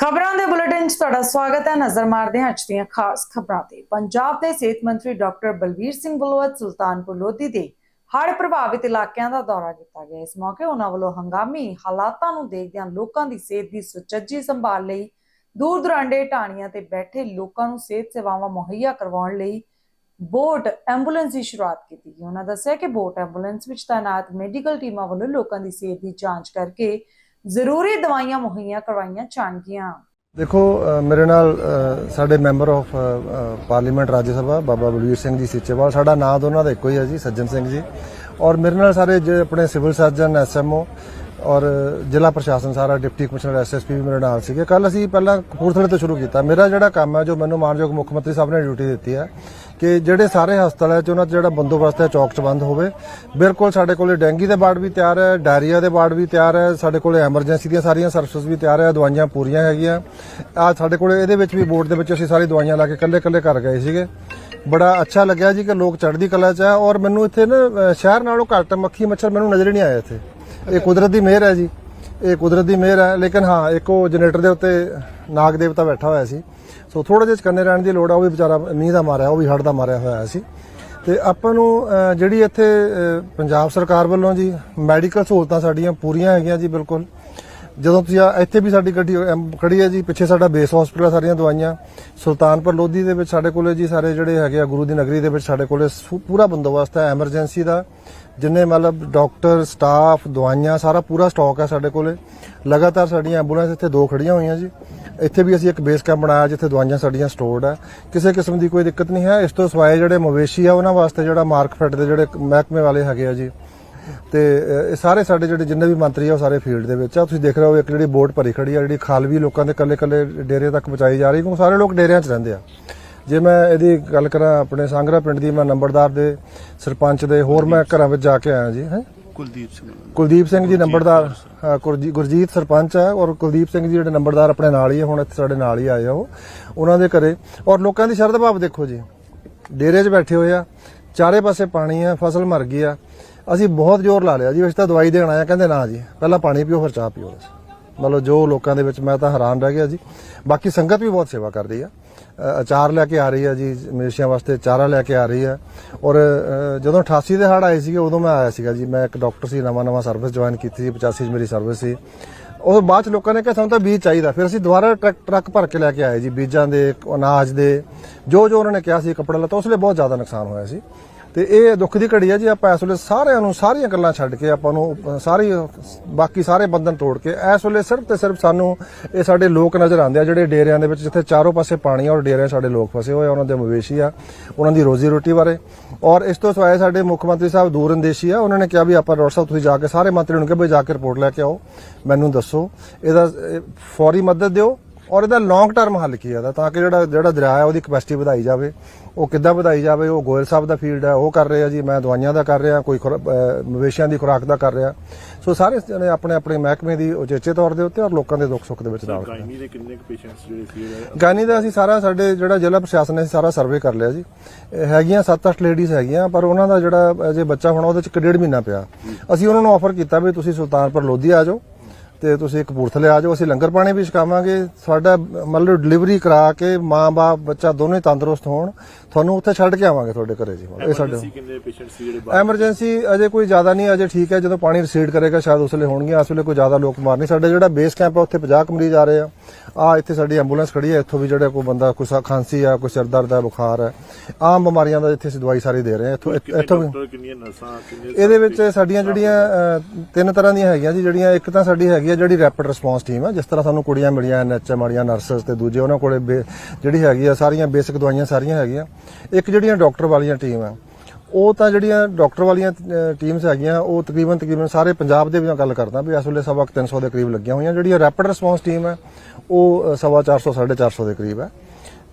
ਖਬਰਾਂ ਦੇ ਬੁਲੇਟਿਨ 'ਚ ਤੁਹਾਡਾ ਸਵਾਗਤ ਹੈ। ਨਜ਼ਰ ਮਾਰਦੇ ਹਾਂ ਅੱਜ ਦੀਆਂ ਖਾਸ ਖਬਰਾਂ ਤੇ। ਪੰਜਾਬ ਦੇ ਸਿਹਤ ਮੰਤਰੀ ਡਾਕਟਰ ਬਲਵੀਰ ਸਿੰਘ ਵੱਲੋਂ ਅੱਜ ਸੁਲਤਾਨਪੁਰ ਲੋਧੀ ਦੇ ਹੜ੍ਹ ਪ੍ਰਭਾਵਿਤ ਇਲਾਕਿਆਂ ਦਾ ਦੌਰਾ ਕੀਤਾ ਗਿਆ। ਇਸ ਮੌਕੇ ਉਹਨਾਂ ਵੱਲੋਂ ਹੰਗਾਮੀ ਹਾਲਾਤਾਂ ਨੂੰ ਦੇਖਦਿਆਂ ਲੋਕਾਂ ਦੀ ਸਿਹਤ ਦੀ ਸੁਚੱਜੀ ਸੰਭਾਲ ਲਈ, ਦੂਰ ਦੁਰਾਂਡੇ ਢਾਣੀਆਂ ਤੇ ਬੈਠੇ ਲੋਕਾਂ ਨੂੰ ਸਿਹਤ ਸੇਵਾਵਾਂ ਮੁਹੱਈਆ ਕਰਵਾਉਣ ਲਈ ਬੋਟ ਐਂਬੂਲੈਂਸ ਦੀ ਸ਼ੁਰੂਆਤ ਕੀਤੀ ਗਈ। ਉਹਨਾਂ ਦੱਸਿਆ ਕਿ ਬੋਟ ਐਂਬੂਲੈਂਸ ਵਿੱਚ ਤਾਇਨਾਤ ਮੈਡੀਕਲ ਟੀਮਾਂ ਵੱਲੋਂ ਲੋਕਾਂ ਦੀ ਸਿਹਤ ਦੀ ਜਾਂਚ ਕਰਕੇ ਜ਼ਰੂਰੀ ਦਵਾਈਆਂ ਮੁਹੱਈਆ ਕਰਵਾਈਆਂ ਜਾਣਗੀਆਂ। ਦੇਖੋ ਮੇਰੇ ਨਾਲ ਸਾਡੇ member of parliament Raj Sabha, Baba Balbir Singh ji Seechewal. ਸਾਡਾ ਨਾਮ ਦੋਨਾਂ ਦਾ ਇੱਕੋ ਹੀ ਹੈ ਜੀ, ਸੱਜਣ ਸਿੰਘ ਜੀ। ਔਰ ਮੇਰੇ ਨਾਲ ਸਾਰੇ ਜੇ ਆਪਣੇ ਸਿਵਲ ਸਰਜਨ ਐਸਐਮਓ ਔਰ ਜ਼ਿਲ੍ਹਾ ਪ੍ਰਸ਼ਾਸਨ, ਸਾਰਾ ਡਿਪਟੀ ਕਮਿਸ਼ਨਰ ਐਸਐਸਪੀ ਵੀ ਮੇਰੇ ਨਾਲ ਸੀਗੇ। ਕੱਲ ਅਸੀਂ ਪਹਿਲਾਂ ਕਪੂਰਥਲੇ ਤੋਂ ਸ਼ੁਰੂ ਕੀਤਾ। ਮੇਰਾ ਜਿਹੜਾ ਕੰਮ ਹੈ, ਜੋ ਮੈਨੂੰ ਮਾਨਯੋਗ ਮੁੱਖ ਮੰਤਰੀ ਸਾਹਿਬ ਨੇ ਡਿਊਟੀ ਦਿੱਤੀ ਹੈ ਕਿ ਜਿਹੜੇ ਸਾਰੇ ਹਸਪਤਾਲਾਂ 'ਚ ਉਹਨਾਂ 'ਚ ਜਿਹੜਾ ਬੰਦੋਬਸਤ ਹੈ, ਚੌਕ 'ਚ ਬੰਦ ਹੋਵੇ। ਬਿਲਕੁਲ ਸਾਡੇ ਕੋਲੇ ਡੈਂਗੀ ਦੇ ਵਾਰਡ ਵੀ ਤਿਆਰ ਹੈ, ਡਾਇਰੀਆ ਦੇ ਵਾਰਡ ਵੀ ਤਿਆਰ ਹੈ, ਸਾਡੇ ਕੋਲੇ ਐਮਰਜੈਂਸੀ ਦੀਆਂ ਸਾਰੀਆਂ ਸਰਵਿਸਿਜ਼ ਵੀ ਤਿਆਰ ਹੈ, ਦਵਾਈਆਂ ਪੂਰੀਆਂ ਹੈਗੀਆਂ। ਆ ਸਾਡੇ ਕੋਲੇ ਇਹਦੇ ਵਿੱਚ ਵੀ ਬੋਰਡ ਦੇ ਵਿੱਚ ਅਸੀਂ ਸਾਰੀ ਦਵਾਈਆਂ ਲਾ ਕੇ ਕੱਲੇ-ਕੱਲੇ ਕਰ ਗਏ ਸੀਗੇ। ਬੜਾ ਅੱਛਾ ਲੱਗਿਆ ਜੀ ਕਿ ਲੋਕ ਚੜ੍ਹਦੀ ਕਲਾ 'ਚ ਆ ਔਰ ਮੈਨੂੰ ਇੱਥੇ ਨਾ ਸ਼ਹਿਰ ਨਾਲੋਂ ਘੱਟ ਮੱਖੀ ਮੱਛਰ ਮੈਨੂੰ ਨਜ਼ਰ ਹੀ ਨਹੀਂ ਆਇਆ ਇੱਥੇ। ਇਹ ਕੁਦਰਤ ਦੀ ਮਿਹਰ ਹੈ ਜੀ। ਇਹ ਕੁਦਰਤ ਦੀ ਮਿਹਰ ਹੈ, ਲੇਕਿਨ ਹਾਂ, ਇੱਕ ਉਹ ਜਨਰੇਟਰ ਦੇ ਉੱਤੇ ਨਾਗ ਦੇਵਤਾ ਬੈਠਾ ਹੋਇਆ ਸੀ। ਸੋ ਥੋੜਾ ਜਿਹਾ ਕੰਨੇ ਰਹਿਣ ਦੀ ਲੋੜ ਆ, ਉਹ ਵੀ ਵਿਚਾਰਾ ਮੀਂਹ ਦਾ ਮਾਰਿਆ, ਉਹ ਵੀ ਹੜ੍ਹ ਦਾ ਮਾਰਿਆ ਹੋਇਆ ਸੀ। ਤੇ ਆਪਾਂ ਨੂੰ ਜਿਹੜੀ ਇੱਥੇ ਪੰਜਾਬ ਸਰਕਾਰ ਵੱਲੋਂ ਜੀ, ਮੈਡੀਕਲ ਸਹੂਲਤਾਂ ਸਾਡੀਆਂ ਪੂਰੀਆਂ ਹੈਗੀਆਂ ਜੀ, ਬਿਲਕੁਲ। ਜਦੋਂ ਤੁਸੀਂ ਇੱਥੇ ਵੀ ਸਾਡੀ ਗੱਡੀ ਖੜੀ ਹੈ ਜੀ, ਪਿੱਛੇ ਸਾਡਾ ਬੇਸ ਹਸਪੀਟਲ ਸਾਰੀਆਂ ਦਵਾਈਆਂ। ਸੁਲਤਾਨਪੁਰ ਲੋਧੀ ਦੇ ਵਿੱਚ ਸਾਡੇ ਕੋਲੇ ਜੀ, ਸਾਰੇ ਜਿਹੜੇ ਹੈਗੇ ਆ, ਗੁਰੂ ਦੀ ਨਗਰੀ ਦੇ ਵਿੱਚ ਸਾਡੇ ਕੋਲੇ ਪੂਰਾ ਬੰਦੋਬਸਤ ਹੈ ਐਮਰਜੈਂਸੀ ਦਾ। ਜਿੰਨੇ ਮਤਲਬ ਡਾਕਟਰ, ਸਟਾਫ, ਦਵਾਈਆਂ, ਸਾਰਾ ਪੂਰਾ ਸਟਾਕ ਹੈ ਸਾਡੇ ਕੋਲੇ। ਲਗਾਤਾਰ ਸਾਡੀਆਂ ਐਂਬੂਲੈਂਸ ਇੱਥੇ ਦੋ ਖੜੀਆਂ ਹੋਈਆਂ ਜੀ। ਇੱਥੇ ਵੀ ਅਸੀਂ ਇੱਕ ਬੇਸ ਕੈਂਪ ਬਣਾਇਆ ਜਿੱਥੇ ਦਵਾਈਆਂ ਸਾਡੀਆਂ ਸਟੋਰਡ ਹੈ। ਕਿਸੇ ਕਿਸਮ ਦੀ ਕੋਈ ਦਿੱਕਤ ਨਹੀਂ ਹੈ। ਇਸ ਤੋਂ ਸਿਵਾਏ ਜਿਹੜੇ ਮਵੇਸ਼ੀ ਆ, ਉਹਨਾਂ ਵਾਸਤੇ ਜਿਹੜਾ ਮਾਰਕਫੈਟ ਦੇ ਜਿਹੜੇ ਮਹਿਕਮੇ ਵਾਲੇ ਹੈਗੇ ਆ ਜੀ। ਤੇ ਇਹ ਸਾਰੇ ਸਾਡੇ ਜਿਹੜੇ ਜਿੰਨੇ ਵੀ ਮੰਤਰੀ ਆ, ਉਹ ਸਾਰੇ ਫੀਲਡ ਦੇ ਵਿੱਚ ਆ। ਤੁਸੀਂ ਦੇਖ ਰਹੇ ਹੋ, ਇੱਕ ਜਿਹੜੀ ਬੋਟ ਭਰੀ ਖੜੀ ਆ, ਜਿਹੜੀ ਖਾਲਵੀ ਲੋਕਾਂ ਦੇ ਕੱਲੇ ਕੱਲੇ ਡੇਰੇ ਤੱਕ ਪਹੁੰਚਾਈ ਜਾ ਰਹੀ ਕਿਉਂਕਿ ਸਾਰੇ ਲੋਕ ਡੇਰਿਆਂ 'ਚ ਰਹਿੰਦੇ ਆ। ਜੇ ਮੈਂ ਇਹਦੀ ਗੱਲ ਕਰਾਂ ਆਪਣੇ ਸੰਗਰਾ ਪਿੰਡ ਦੀ ਮੈਂ ਨੰਬਰਦਾਰ ਦੇ ਸਰਪੰਚ ਦੇ ਹੋਰ ਮੈਂ ਘਰਾਂ ਵਿੱਚ ਜਾ ਕੇ ਆਇਆ ਜੀ ਹੈ? ਕੁਲਦੀਪ ਸਿੰਘ ਕੁਲਦੀਪ ਸਿੰਘ ਜੀ ਨੰਬਰਦਾਰ ਹਾਂ, ਗੁਰਜੀ- ਗੁਰਜੀਤ ਸਰਪੰਚ ਹੈ ਔਰ ਕੁਲਦੀਪ ਸਿੰਘ ਜੀ ਜਿਹੜੇ ਨੰਬਰਦਾਰ ਆਪਣੇ ਨਾਲ ਹੀ ਹੈ ਹੁਣ ਇੱਥੇ ਸਾਡੇ ਨਾਲ ਹੀ ਆਏ ਆ ਉਹ। ਉਹਨਾਂ ਦੇ ਘਰੇ। ਔਰ ਲੋਕਾਂ ਦੀ ਸ਼ਰਧ ਭਾਵ ਦੇਖੋ ਜੀ ਡੇਰੇ 'ਚ ਬੈਠੇ ਹੋਏ ਆ ਚਾਰੇ ਪਾਸੇ ਪਾਣੀ ਆ ਫਸਲ ਮਰ ਗਈ ਆ। ਅਸੀਂ ਬਹੁਤ ਜ਼ੋਰ ਲਾ ਲਿਆ ਜੀ ਅਸੀਂ ਤਾਂ ਦਵਾਈ ਦੇਣ ਆਇਆ ਕਹਿੰਦੇ ਨਾ ਜੀ ਪਹਿਲਾਂ ਪਾਣੀ ਪੀਓ ਫਿਰ ਚਾਹ ਪੀਓ। ਮਤਲਬ ਜੋ ਲੋਕਾਂ ਦੇ ਵਿੱਚ ਮੈਂ ਤਾਂ ਹੈਰਾਨ ਰਹਿ ਗਿਆ ਜੀ। ਬਾਕੀ ਸੰਗਤ ਵੀ ਬਹੁਤ ਸੇਵਾ ਕਰਦੀ ਆ। ਅਚਾਰ ਲੈ ਕੇ ਆ ਰਹੀ ਆ ਜੀ ਮਵੇਸ਼ੀਆਂ ਵਾਸਤੇ ਚਾਰਾ ਲੈ ਕੇ ਆ ਰਹੀ ਆ ਔਰ ਜਦੋਂ 88 ਦੇ ਹੜ੍ਹ ਆਏ ਸੀਗੇ, ਉਦੋਂ ਮੈਂ ਆਇਆ ਸੀਗਾ ਜੀ। ਮੈਂ ਇੱਕ ਡਾਕਟਰ ਸੀ, ਨਵਾਂ ਨਵਾਂ ਸਰਵਿਸ ਜੁਆਇਨ ਕੀਤੀ ਸੀ 85 ਚ ਮੇਰੀ ਸਰਵਿਸ ਸੀ। ਉਹ ਬਾਅਦ ਚ ਲੋਕਾਂ ਨੇ ਕਿਹਾ, ਸਾਨੂੰ ਤਾਂ ਬੀਜ ਚਾਹੀਦਾ। ਫਿਰ ਅਸੀਂ ਦੁਬਾਰਾ ਟਰੱਕ ਟਰੱਕ ਭਰ ਕੇ ਲੈ ਕੇ ਆਏ ਜੀ, ਬੀਜਾਂ ਦੇ, ਅਨਾਜ ਦੇ ਜੋ ਜੋ ਉਹਨਾਂ ਨੇ ਕਿਹਾ ਸੀ, ਕੱਪੜਾ ਲੱਤਾ ਉਸ ਲਈ ਬਹੁਤ ਜ਼ਿਆਦਾ ਨੁਕਸਾਨ ਹੋਇਆ ਸੀ। ਤੇ ਇਹ ਦੁੱਖ ਦੀ ਘੜੀ ਹੈ ਜੀ, ਆਪਾਂ ਇਸ ਵੇਲੇ ਸਾਰਿਆਂ ਨੂੰ ਸਾਰੀਆਂ ਗੱਲਾਂ ਛੱਡ ਕੇ ਆਪਾਂ ਨੂੰ ਸਾਰੀ, ਬਾਕੀ ਸਾਰੇ ਬੰਧਨ ਤੋੜ ਕੇ, ਇਸ ਵੇਲੇ ਸਿਰਫ ਤੇ ਸਿਰਫ ਸਾਨੂੰ ਇਹ ਸਾਡੇ ਲੋਕ ਨਜ਼ਰ ਆਉਂਦੇ ਆ, ਜਿਹੜੇ ਡੇਰਿਆਂ ਦੇ ਵਿੱਚ, ਜਿੱਥੇ ਚਾਰੋਂ ਪਾਸੇ ਪਾਣੀ ਆ ਔਰ ਡੇਰਿਆਂ ਸਾਡੇ ਲੋਕ ਫਸੇ ਹੋਏ ਆ, ਉਹਨਾਂ ਦੇ ਮਵੇਸ਼ੀ ਆ, ਉਹਨਾਂ ਦੀ ਰੋਜ਼ੀ ਰੋਟੀ ਬਾਰੇ। ਔਰ ਇਸ ਤੋਂ ਸਿਵਾਏ ਸਾਡੇ ਮੁੱਖ ਮੰਤਰੀ ਸਾਹਿਬ ਦੂਰ ਅੰਦੇਸ਼ੀ ਆ, ਉਹਨਾਂ ਨੇ ਕਿਹਾ ਵੀ ਆਪਾਂ ਡਾਕਟਰ ਸਾਹਿਬ ਤੁਸੀਂ ਜਾ ਕੇ ਸਾਰੇ ਮੰਤਰੀ ਨੂੰ ਕਿਹਾ ਵੀ ਜਾ ਕੇ ਰਿਪੋਰਟ ਲੈ ਕੇ ਆਓ, ਮੈਨੂੰ ਦੱਸੋ, ਇਹਦਾ ਫੌਰੀ ਮਦਦ ਦਿਓ ਔਰ ਇਹਦਾ ਲੌਂਗ ਟਰਮ ਹੱਲ ਕੀ ਹੈ ਇਹਦਾ? ਤਾਂ ਕਿ ਜਿਹੜਾ ਜਿਹੜਾ ਦਰਿਆ ਹੈ ਉਹਦੀ ਕਪੈਸਿਟੀ ਵਧਾਈ ਜਾਵੇ। ਉਹ ਕਿੱਦਾਂ ਵਧਾਈ ਜਾਵੇ? ਉਹ ਗੋਇਲ ਸਾਹਿਬ ਦਾ ਫੀਲਡ ਹੈ ਉਹ ਕਰ ਰਹੇ ਜੀ ਮੈਂ ਦਵਾਈਆਂ ਦਾ ਕਰ ਰਿਹਾ ਕੋਈ ਮਵੇਸ਼ੀਆਂ ਦੀ ਖੁਰਾਕ ਦਾ ਕਰ ਰਿਹਾ। ਸੋ ਸਾਰੇ ਜਣੇ ਆਪਣੇ ਆਪਣੇ ਮਹਿਕਮੇ ਦੀ ਉਚੇਚੇ ਤੌਰ ਦੇ ਉੱਤੇ ਔਰ ਲੋਕਾਂ ਦੇ ਦੁੱਖ ਸੁੱਖ ਦੇ ਵਿੱਚ ਨਾਲ। ਗਾਇਨੀ ਦੇ ਕਿੰਨੇ ਕੁ ਪੇਸ਼ੈਂਟਸ ਜਿਹੜੇ ਸੀ ਗਾਨੀ ਦਾ ਅਸੀਂ ਸਾਰਾ ਸਾਡੇ ਜਿਹੜਾ ਜ਼ਿਲ੍ਹਾ ਪ੍ਰਸ਼ਾਸਨ ਨੇ ਸਾਰਾ ਸਰਵੇ ਕਰ ਲਿਆ ਜੀ। ਹੈਗੀਆਂ 7-8 ਲੇਡੀਜ਼ ਹੈਗੀਆਂ ਪਰ ਉਹਨਾਂ ਦਾ ਜਿਹੜਾ ਅਜੇ ਬੱਚਾ ਹੋਣਾ ਉਹਦੇ ਚ ਇੱਕ ਡੇਢ ਮਹੀਨਾ ਪਿਆ। ਅਸੀਂ ਉਹਨਾਂ ਨੂੰ ਆਫਰ ਕੀਤਾ ਵੀ ਤੁਸੀਂ ਸੁਲਤਾਨਪੁਰ ਲੋਧੀ ਆ ਜਾਓ। ਤੇ ਤੁਸੀਂ ਕਪੂਰਥਲੇ ਆ ਜਾਓ ਅਸੀਂ ਲੰਗਰ ਪਾਣੀ ਵੀ ਛਕਾਵਾਂਗੇ। ਸਾਡਾ ਮਤਲਬ ਡਿਲੀਵਰੀ ਕਰਾ ਕੇ ਮਾਂ-ਬਾਪ ਬੱਚਾ ਦੋਨੋਂ ਤੰਦਰੁਸਤ ਹੋਣ। ਤੁਹਾਨੂੰ ਉੱਥੇ ਛੱਡ ਕੇ ਆਵਾਂਗੇ ਤੁਹਾਡੇ ਘਰੇ ਜੀ ਇਹ ਸਾਡੇ ਕਿੰਨੇ ਸੀ ਜਿਹੜੇ ਐਮਰਜੈਂਸੀ ਅਜੇ ਕੋਈ ਜ਼ਿਆਦਾ ਨਹੀਂ ਅਜੇ ਠੀਕ ਹੈ। ਜਦੋਂ ਪਾਣੀ ਰਿਸੀਡ ਕਰੇਗਾ ਸ਼ਾਇਦ ਉਸ ਵੇਲੇ ਹੋਣਗੀਆਂ। ਇਸ ਵੇਲੇ ਕੋਈ ਜ਼ਿਆਦਾ ਲੋਕ ਮਾਰ ਨਹੀਂ। ਸਾਡੇ ਜਿਹੜਾ ਬੇਸ ਕੈਂਪ ਹੈ ਉੱਥੇ 50 ਕੁ ਮਰੀਜ਼ ਆ ਰਹੇ ਆ। ਆ ਇੱਥੇ ਸਾਡੀ ਐਂਬੂਲੈਂਸ ਖੜੀ ਹੈ। ਇੱਥੋਂ ਵੀ ਜਿਹੜੇ ਕੋਈ ਬੰਦਾ ਕੋਈ ਖਾਂਸੀ ਆ ਕੋਈ ਸਿਰ ਦਰਦ ਹੈ ਬੁਖਾਰ ਹੈ ਆਮ ਬਿਮਾਰੀਆਂ ਦਾ ਇੱਥੇ ਅਸੀਂ ਦਵਾਈ ਸਾਰੀ ਦੇ ਰਹੇ ਹਾਂ। ਇੱਥੋਂ ਇੱਥੋਂ ਇਹਦੇ ਵਿੱਚ ਸਾਡੀਆਂ ਜਿਹੜੀਆਂ ਤਿੰਨ ਤਰ੍ਹਾਂ ਦੀਆਂ ਹੈਗੀਆਂ ਜੀ। ਜਿਹੜੀਆਂ ਇੱਕ ਤਾਂ ਸਾਡੀ ਹੈਗੀ ਆ ਜਿਹੜੀ ਰੈਪਿਡ ਰਿਸਪੌਂਸ ਟੀਮ ਆ ਜਿਸ ਤਰ੍ਹਾਂ ਸਾਨੂੰ ਕੁੜੀਆਂ ਮਿਲੀਆਂ ਐਨਐਚਐਮ ਵਾਲੀਆਂ ਨਰਸਸ ਤੇ ਦੂਜੇ ਉਹਨਾਂ ਕੋਲੇ ਬੇ- ਜਿਹੜੀ ਹੈਗੀ ਆ ਸਾਰੀਆਂ ਬੇਸਿਕ ਦਵਾਈਆਂ ਸਾਰੀਆਂ ਹੈਗੀਆਂ। ਇੱਕ ਜਿਹੜੀਆਂ ਡਾਕਟਰ ਵਾਲੀਆਂ ਟੀਮ ਆ ਉਹ ਤਾਂ ਜਿਹੜੀਆਂ ਡਾਕਟਰ ਵਾਲੀਆਂ ਟੀਮਸ ਹੈਗੀਆਂ ਉਹ ਤਕਰੀਬਨ ਤਕਰੀਬਨ ਸਾਰੇ ਪੰਜਾਬ ਦੇ ਵਿੱਚ ਗੱਲ ਕਰਦਾ ਵੀ ਇਸ ਵੇਲੇ ਸਵਾ ਕੁ 300 ਦੇ ਕਰੀਬ ਲੱਗੀਆਂ ਹੋਈਆਂ। ਜਿਹੜੀਆਂ ਰੈਪਿਡ ਰਿਸਪੌਂਸ ਟੀਮ ਹੈ ਉਹ ਅ, ਸਵਾ 400 450 ਦੇ ਕਰੀਬ ਹੈ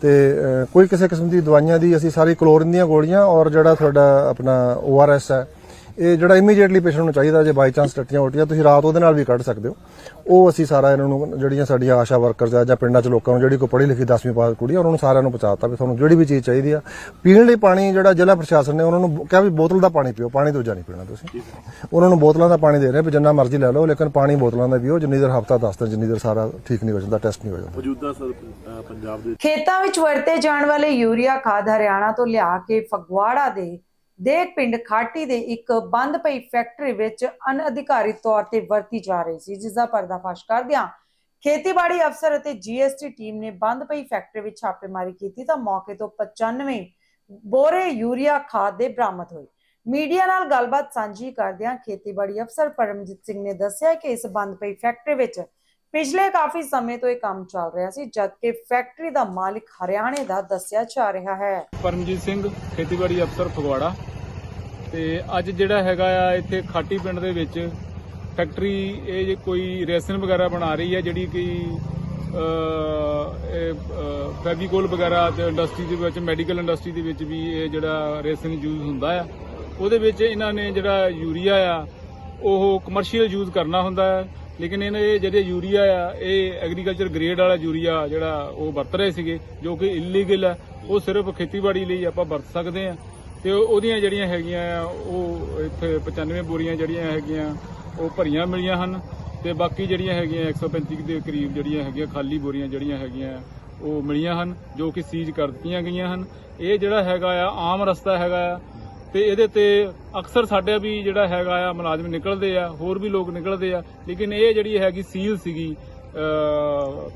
ਤੇ ਕੋਈ ਕਿਸੇ ਕਿਸਮ ਦੀ ਦਵਾਈਆਂ ਦੀ ਅਸੀਂ ਸਾਰੀ ਕਲੋਰਿਨ ਦੀਆਂ ਗੋਲੀਆਂ ਔਰ ਜਿਹੜਾ ਤੁਹਾਡਾ ਆਪਣਾ ORS ਹੈ ਇਹ ਜਿਹੜਾ ਇਮੀਡੀਏਟਲੀ ਪੇਸ਼ੈਂਟ ਨੂੰ ਚਾਹੀਦਾ ਜੇ ਬਾਈ ਚਾਂਸ ਟੱਟੀਆਂ ਉਲਟੀਆਂ ਤੁਸੀਂ ਰਾਤ ਉਹਦੇ ਨਾਲ ਵੀ ਕੱਢ ਸਕਦੇ ਹੋ। ਉਹ ਅਸੀਂ ਸਾਰਾ ਇਹਨਾਂ ਨੂੰ ਜਿਹੜੀਆਂ ਸਾਡੀਆਂ ਆਸ਼ਾ ਵਰਕਰਸ ਆ ਜਾਂ ਪਿੰਡਾਂ 'ਚ ਲੋਕਾਂ ਨੂੰ ਜਿਹੜੀ ਕੋਈ ਪੜ੍ਹੀ ਲਿਖੀ 10ਵੀਂ ਪਾਸ ਕੁੜੀ ਆ ਉਹਨਾਂ ਨੂੰ ਸਾਰਿਆਂ ਨੂੰ ਪਹੁੰਚਾਤਾ ਵੀ ਤੁਹਾਨੂੰ ਜਿਹੜੀ ਵੀ ਚੀਜ਼ ਚਾਹੀਦੀ ਆ। ਪੀਣ ਲਈ ਪਾਣੀ ਜਿਹੜਾ ਜ਼ਿਲ੍ਹਾ ਪ੍ਰਸ਼ਾਸਨ ਨੇ ਉਹਨਾਂ ਨੂੰ ਕਿਹਾ ਵੀ ਬੋਤਲ ਦਾ ਪਾਣੀ ਪੀਓ ਪਾਣੀ ਦੂਜਾ ਨਹੀਂ ਪੀਣਾ ਤੁਸੀਂ। ਉਹਨਾਂ ਨੂੰ ਬੋਤਲਾਂ ਦਾ ਪਾਣੀ ਦੇ ਰਹੇ ਵੀ ਜਿੰਨਾ ਮਰਜ਼ੀ ਲੈ ਲਓ ਲੇਕਿਨ ਪਾਣੀ ਬੋਤਲਾਂ ਦਾ ਪੀਓ ਜਿੰਨੀ ਦੇਰ ਹਫਤਾ 10 ਦਿਨ ਜਿੰਨੀ ਦੇਰ ਸਾਰਾ ਠੀਕ ਨਹੀਂ ਹੋ ਜਾਂਦਾ ਟੈਸਟ ਨਹੀਂ ਹੋ ਜਾਂਦਾ। ਮੌਜੂਦਾ ਸਰ ਪੰਜਾਬ ਦੇ ਖੇਤਾਂ ਵਿੱਚ ਵਰਤੇ ਜਾਣ ਵਾਲੇ ਯੂਰੀਆ ਖਾਦ ਹਰਿਆਣਾ ਤੋਂ ਲਿਆ ਕੇ ਫਗਵਾੜਾ ਦੇ ਦੇਖ ਪਿੰਡ ਖਾਟੀ ਦੇ ਇੱਕ ਬੰਦ ਪਈ ਫੈਕਟਰੀ ਵਿੱਚ ਅਨਅਧਿਕਾਰਿਤ ਤੌਰ ਤੇ ਵਰਤੀ ਜਾ ਰਹੀ ਸੀ ਜਿਸ ਦਾ ਪਰਦਾਫਾਸ਼ ਕਰਦਿਆਂ ਖੇਤੀਬਾੜੀ ਅਫਸਰ ਅਤੇ ਜੀਐਸਟੀ ਟੀਮ ਨੇ ਬੰਦ ਪਈ ਫੈਕਟਰੀ ਵਿੱਚ ਛਾਪੇਮਾਰੀ ਕੀਤੀ ਤਾਂ ਮੌਕੇ ਤੋਂ 95 ਬੋਰੇ ਯੂਰੀਆ ਖਾਦ ਦੇ ਬਰਾਮਦ ਹੋਏ। ਮੀਡੀਆ ਨਾਲ ਗੱਲਬਾਤ ਸਾਂਝੀ ਕਰਦਿਆਂ ਖੇਤੀਬਾੜੀ ਅਫਸਰ ਪਰਮਜੀਤ ਸਿੰਘ ਨੇ ਦੱਸਿਆ ਕਿ ਇਸ ਬੰਦ ਪਈ ਫੈਕਟਰੀ ਵਿੱਚ ਪਿਛਲੇ ਕਾਫੀ ਸਮੇਂ ਤੋਂ ਇਹ ਕੰਮ ਚੱਲ ਰਿਹਾ ਸੀ, ਜਦਕਿ ਫੈਕਟਰੀ ਦਾ ਮਾਲਿਕ ਹਰਿਆਣੇ ਦਾ ਦੱਸਿਆ ਜਾ ਰਿਹਾ ਹੈ। ਪਰਮਜੀਤ ਸਿੰਘ, ਖੇਤੀਬਾੜੀ ਅਫਸਰ ਫਗਵਾੜਾ। ਤੇ ਅੱਜ ਜਿਹੜਾ ਹੈਗਾ ਆ, ਇੱਥੇ ਖਾਟੀ ਪਿੰਡ ਦੇ ਵਿੱਚ ਫੈਕਟਰੀ ਇਹ ਜੇ ਕੋਈ ਰੈਸਨ ਵਗੈਰਾ ਬਣਾ ਰਹੀ ਹੈ, ਜਿਹੜੀ ਕਿ ਫੈਵੀਕੋਲ ਵਗੈਰਾ ਤੇ ਇੰਡਸਟਰੀ ਦੇ ਵਿੱਚ ਮੈਡੀਕਲ ਇੰਡਸਟਰੀ ਦੇ ਵਿੱਚ ਵੀ ਇਹ ਜਿਹੜਾ ਰੈਸਨ ਯੂਜ਼ ਹੁੰਦਾ ਆ, ਉਹਦੇ ਵਿੱਚ ਇਹਨਾਂ ਨੇ ਜਿਹੜਾ ਯੂਰੀਆ ਆ, ਉਹ ਕਮਰਸ਼ੀਅਲ ਯੂਜ਼ ਕਰਨਾ ਹੁੰਦਾ ਹੈ। ਲੇਕਿਨ ਇਹਨੇ ਜਿਹੜੇ ਯੂਰੀਆ ਆ, ਇਹ ਐਗਰੀਕਲਚਰ ਗ੍ਰੇਡ ਵਾਲਾ ਯੂਰੀਆ ਜਿਹੜਾ ਉਹ ਵਰਤ ਰਹੇ ਸੀਗੇ, ਜੋ ਕਿ ਇਲੀਗਲ ਆ, ਉਹ ਸਿਰਫ ਖੇਤੀਬਾੜੀ ਲਈ ਆਪਾਂ ਵਰਤ ਸਕਦੇ ਆ। ਤੇ ਉਹਦੀਆਂ ਜਿਹੜੀਆਂ ਹੈਗੀਆਂ ਆ, ਉਹ ਇੱਥੇ 95 ਬੋਰੀਆਂ ਜਿਹੜੀਆਂ ਹੈਗੀਆਂ, ਉਹ ਭਰੀਆਂ ਮਿਲੀਆਂ ਹਨ। ਤੇ ਬਾਕੀ ਜਿਹੜੀਆਂ ਹੈਗੀਆਂ 135 ਦੇ ਕਰੀਬ ਜਿਹੜੀਆਂ ਹੈਗੀਆਂ ਖਾਲੀ ਬੋਰੀਆਂ ਜਿਹੜੀਆਂ ਹੈਗੀਆਂ, ਉਹ ਮਿਲੀਆਂ ਹਨ, ਜੋ ਕਿ ਸੀਜ਼ ਕਰ ਦਿੱਤੀਆਂ ਗਈਆਂ ਹਨ। ਇਹ ਜਿਹੜਾ ਹੈਗਾ ਆ, ਆਮ ਰਸਤਾ ਹੈਗਾ ਆ ਤੇ ਇਹਦੇ ਤੇ ਅਕਸਰ ਸਾਡੇ ਵੀ ਜਿਹੜਾ ਹੈਗਾ ਆ, ਮੁਲਾਜ਼ਮ ਨਿਕਲਦੇ ਆ, ਹੋਰ ਵੀ ਲੋਕ ਨਿਕਲਦੇ ਆ, ਲੇਕਿਨ ਇਹ ਜਿਹੜੀ ਹੈਗੀ ਸੀਲ ਸੀਗੀ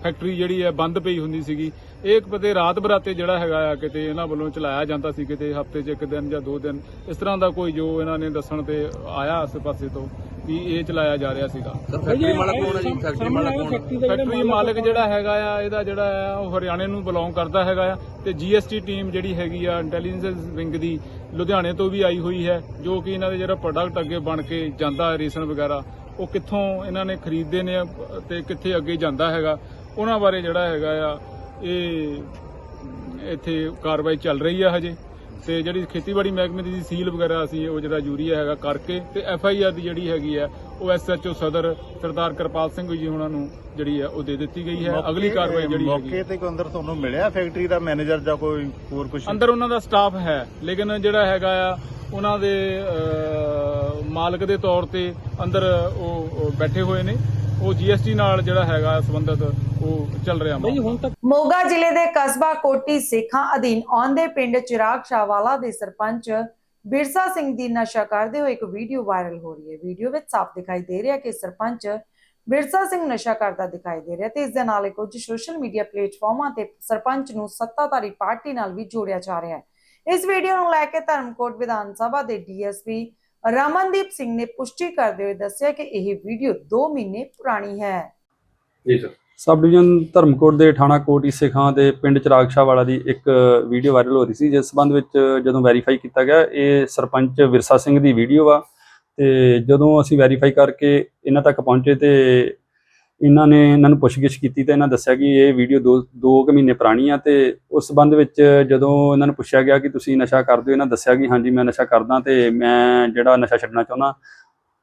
ਫੈਕਟਰੀ ਜਿਹੜੀ ਹੈ ਬੰਦ ਪਈ ਹੁੰਦੀ ਸੀਗੀ, ਇਹ ਇੱਕ ਰਾਤ ਬਰਾਤੇ ਜਿਹੜਾ ਹੈਗਾ ਆ, ਕਿਤੇ ਇਹਨਾਂ ਵੱਲੋਂ ਚਲਾਇਆ ਜਾਂਦਾ ਸੀ, ਕਿਤੇ ਹਫ਼ਤੇ 'ਚ ਇੱਕ ਦਿਨ ਜਾਂ ਦੋ ਦਿਨ, ਇਸ ਤਰ੍ਹਾਂ ਦਾ ਕੋਈ ਜੋ ਇਹਨਾਂ ਨੇ ਦੱਸਣ ਤੇ ਆਇਆ ਆਸ ਪਾਸੇ ਤੋਂ ਵੀ ਇਹ ਚਲਾਇਆ ਜਾ ਰਿਹਾ ਸੀਗਾ। ਫੈਕਟਰੀ ਮਾਲਕ ਕੌਣ ਹੈ ਜੀ? ਫੈਕਟਰੀ ਮਾਲਕ ਕੌਣ ਫੈਕਟਰੀ ਮਾਲਕ ਜਿਹੜਾ ਹੈਗਾ ਆ ਇਹਦਾ ਜਿਹੜਾ ਆ ਉਹ ਹਰਿਆਣੇ ਨੂੰ ਬਿਲੋਂਗ ਕਰਦਾ ਹੈਗਾ ਆ। ਤੇ ਜੀਐਸਟੀ ਟੀਮ ਜਿਹੜੀ ਹੈਗੀ ਆ ਇੰਟੈਲੀਜੈਂਸ ਵਿੰਗ ਦੀ ਲੁਧਿਆਣੇ ਤੋਂ ਵੀ ਆਈ ਹੋਈ ਹੈ ਜੋ ਕਿ ਇਹਨਾਂ ਦੇ ਜਿਹੜਾ ਪ੍ਰੋਡਕਟ ਅੱਗੇ ਬਣ ਕੇ ਜਾਂਦਾ ਰੇਸ਼ਨ ਵਗੈਰਾ ਉਹ ਕਿੱਥੋਂ ਇਹਨਾਂ ਨੇ ਖਰੀਦਦੇ ਨੇ ਤੇ ਕਿੱਥੇ ਅੱਗੇ ਜਾਂਦਾ ਹੈਗਾ ਉਹਨਾਂ ਬਾਰੇ ਜਿਹੜਾ ਹੈਗਾ ਆ ਇਹ ਇੱਥੇ ਕਾਰਵਾਈ ਚੱਲ ਰਹੀ ਆ ਹਜੇ। ਤੇ ਜਿਹੜੀ ਖੇਤੀਬਾੜੀ ਮਹਿਕਮੇ ਦੀ ਸੀਲ ਵਗੈਰਾ ਅਸੀਂ ਉਹ ਜਿਹੜਾ ਯੂਰੀਆ ਹੈਗਾ ਕਰਕੇ ਤੇ ਐਫ ਆਈ ਆਰ ਦੀ ਜਿਹੜੀ ਹੈਗੀ ਆ ਉਹ ਐਸ ਐਚ ਓ ਸਦਰ ਸਰਦਾਰ ਕਿਰਪਾਲ ਸਿੰਘ ਜੀ ਉਹਨਾਂ ਨੂੰ ਜਿਹੜੀ ਆ ਉਹ ਦੇ ਦਿੱਤੀ ਗਈ ਹੈ। ਅਗਲੀ ਕਾਰਵਾਈ ਜਿਹੜੀ ਹੈਗੀ ਮੌਕੇ ਤੇ ਕੋਈ ਅੰਦਰ ਤੁਹਾਨੂੰ ਮਿਲਿਆ ਫੈਕਟਰੀ ਦਾ ਮੈਨੇਜਰ ਜਾਂ ਕੋਈ ਹੋਰ ਕੁਝ ਅੰਦਰ ਉਹਨਾਂ ਦਾ ਸਟਾਫ ਹੈ ਲੇਕਿਨ ਜਿਹੜਾ ਹੈਗਾ ਆ ਉਹਨਾਂ ਦੇ ਮਾਲਕ ਦੇ ਤੌਰ ਤੇ ਅੰਦਰ ਉਹ ਬੈਠੇ ਹੋਏ ਨੇ। ਉਹ ਜੀਐਸਟੀ ਨਾਲ ਜਿਹੜਾ ਹੈਗਾ ਸੰਬੰਧਤ ਉਹ ਚੱਲ ਰਿਹਾ ਮਾਮਲਾ। ਮੋਗਾ ਜ਼ਿਲ੍ਹੇ ਦੇ ਕਸਬਾ ਕੋਟੀ ਸੇਖਾਂ ਅਧੀਨ ਆਉਂਦੇ ਪਿੰਡ ਚਿਰਾਗ ਸ਼ਾਹਵਾਲਾ ਦੇ ਸਰਪੰਚ ਬਿਰਸਾ ਸਿੰਘ ਦੀ ਨਸ਼ਾ ਕਰਦੇ ਹੋਏ ਇੱਕ ਵੀਡੀਓ ਵਾਇਰਲ ਹੋ ਰਹੀ ਹੈ। ਵੀਡੀਓ ਵਿੱਚ ਸਾਫ਼ ਦਿਖਾਈ ਦੇ ਰਿਹਾ ਕਿ ਸਰਪੰਚ ਬਿਰਸਾ ਸਿੰਘ ਨਸ਼ਾ ਕਰਦਾ ਦਿਖਾਈ ਦੇ ਰਿਹਾ ਤੇ ਇਸ ਦੇ ਨਾਲ ਹੀ ਕੁਝ ਸੋਸ਼ਲ ਮੀਡੀਆ ਪਲੇਟਫਾਰਮਾਂ ਤੇ ਸਰਪੰਚ ਨੂੰ ਸੱਤਾਧਾਰੀ ਪਾਰਟੀ ਨਾਲ ਵੀ ਜੋੜਿਆ ਜਾ ਰਿਹਾ ਹੈ। ਇਸ ਵੀਡੀਓ ਨੂੰ ਲੈ ਕੇ ਧਰਮਕੋਟ ਵਿਧਾਨ ਸਭਾ ਦੇ ਡੀਐਸਪੀ ਰਮਨਦੀਪ ਸਿੰਘ ਨੇ ਪੁਸ਼ਟੀ ਕਰਦੇ ਹੋਏ ਦੱਸਿਆ ਕਿ ਇਹ ਵੀਡੀਓ 2 ਮਹੀਨੇ ਪੁਰਾਣੀ ਹੈ। ਜੀ ਸਰ। ਸਬ ਡਿਵੀਜ਼ਨ ਧਰਮਕੋਟ ਦੇ ਥਾਣਾ ਕੋਟ ਈਸੇ ਖਾਂ ਦੇ ਪਿੰਡ ਚਿਰਾਗ ਸ਼ਾਹ ਵਾਲਾ ਦੀ ਇੱਕ ਵੀਡੀਓ ਵਾਇਰਲ ਹੋ ਰਹੀ ਸੀ ਜਿਸ ਸੰਬੰਧ ਵਿੱਚ ਜਦੋਂ ਵੈਰੀਫਾਈ ਕੀਤਾ ਗਿਆ ਇਹ ਸਰਪੰਚ ਵਿਰਸਾ ਸਿੰਘ ਦੀ ਵੀਡੀਓ ਆ ਤੇ ਜਦੋਂ ਅਸੀਂ ਵੈਰੀਫਾਈ ਕਰਕੇ ਇਹਨਾਂ ਤੱਕ ਪਹੁੰਚੇ ਤੇ ਇਹਨਾਂ ਨੇ ਇਹਨਾਂ ਨੂੰ ਪੁੱਛਗਿੱਛ ਕੀਤੀ ਤੇ ਇਹਨਾਂ ਦੱਸਿਆ ਕਿ ਇਹ ਵੀਡੀਓ ਦੋ ਦੋ ਕੁ ਮਹੀਨੇ ਪੁਰਾਣੀ ਆ ਤੇ ਉਸ ਸੰਬੰਧ ਵਿੱਚ ਜਦੋਂ ਇਹਨਾਂ ਨੂੰ ਪੁੱਛਿਆ ਗਿਆ ਕਿ ਤੁਸੀਂ ਨਸ਼ਾ ਕਰਦੇ ਹੋ ਇਹਨਾਂ ਦੱਸਿਆ ਕਿ ਹਾਂਜੀ ਮੈਂ ਨਸ਼ਾ ਕਰਦਾ ਤੇ ਮੈਂ ਜਿਹੜਾ ਨਸ਼ਾ ਛੱਡਣਾ ਚਾਹੁੰਦਾ,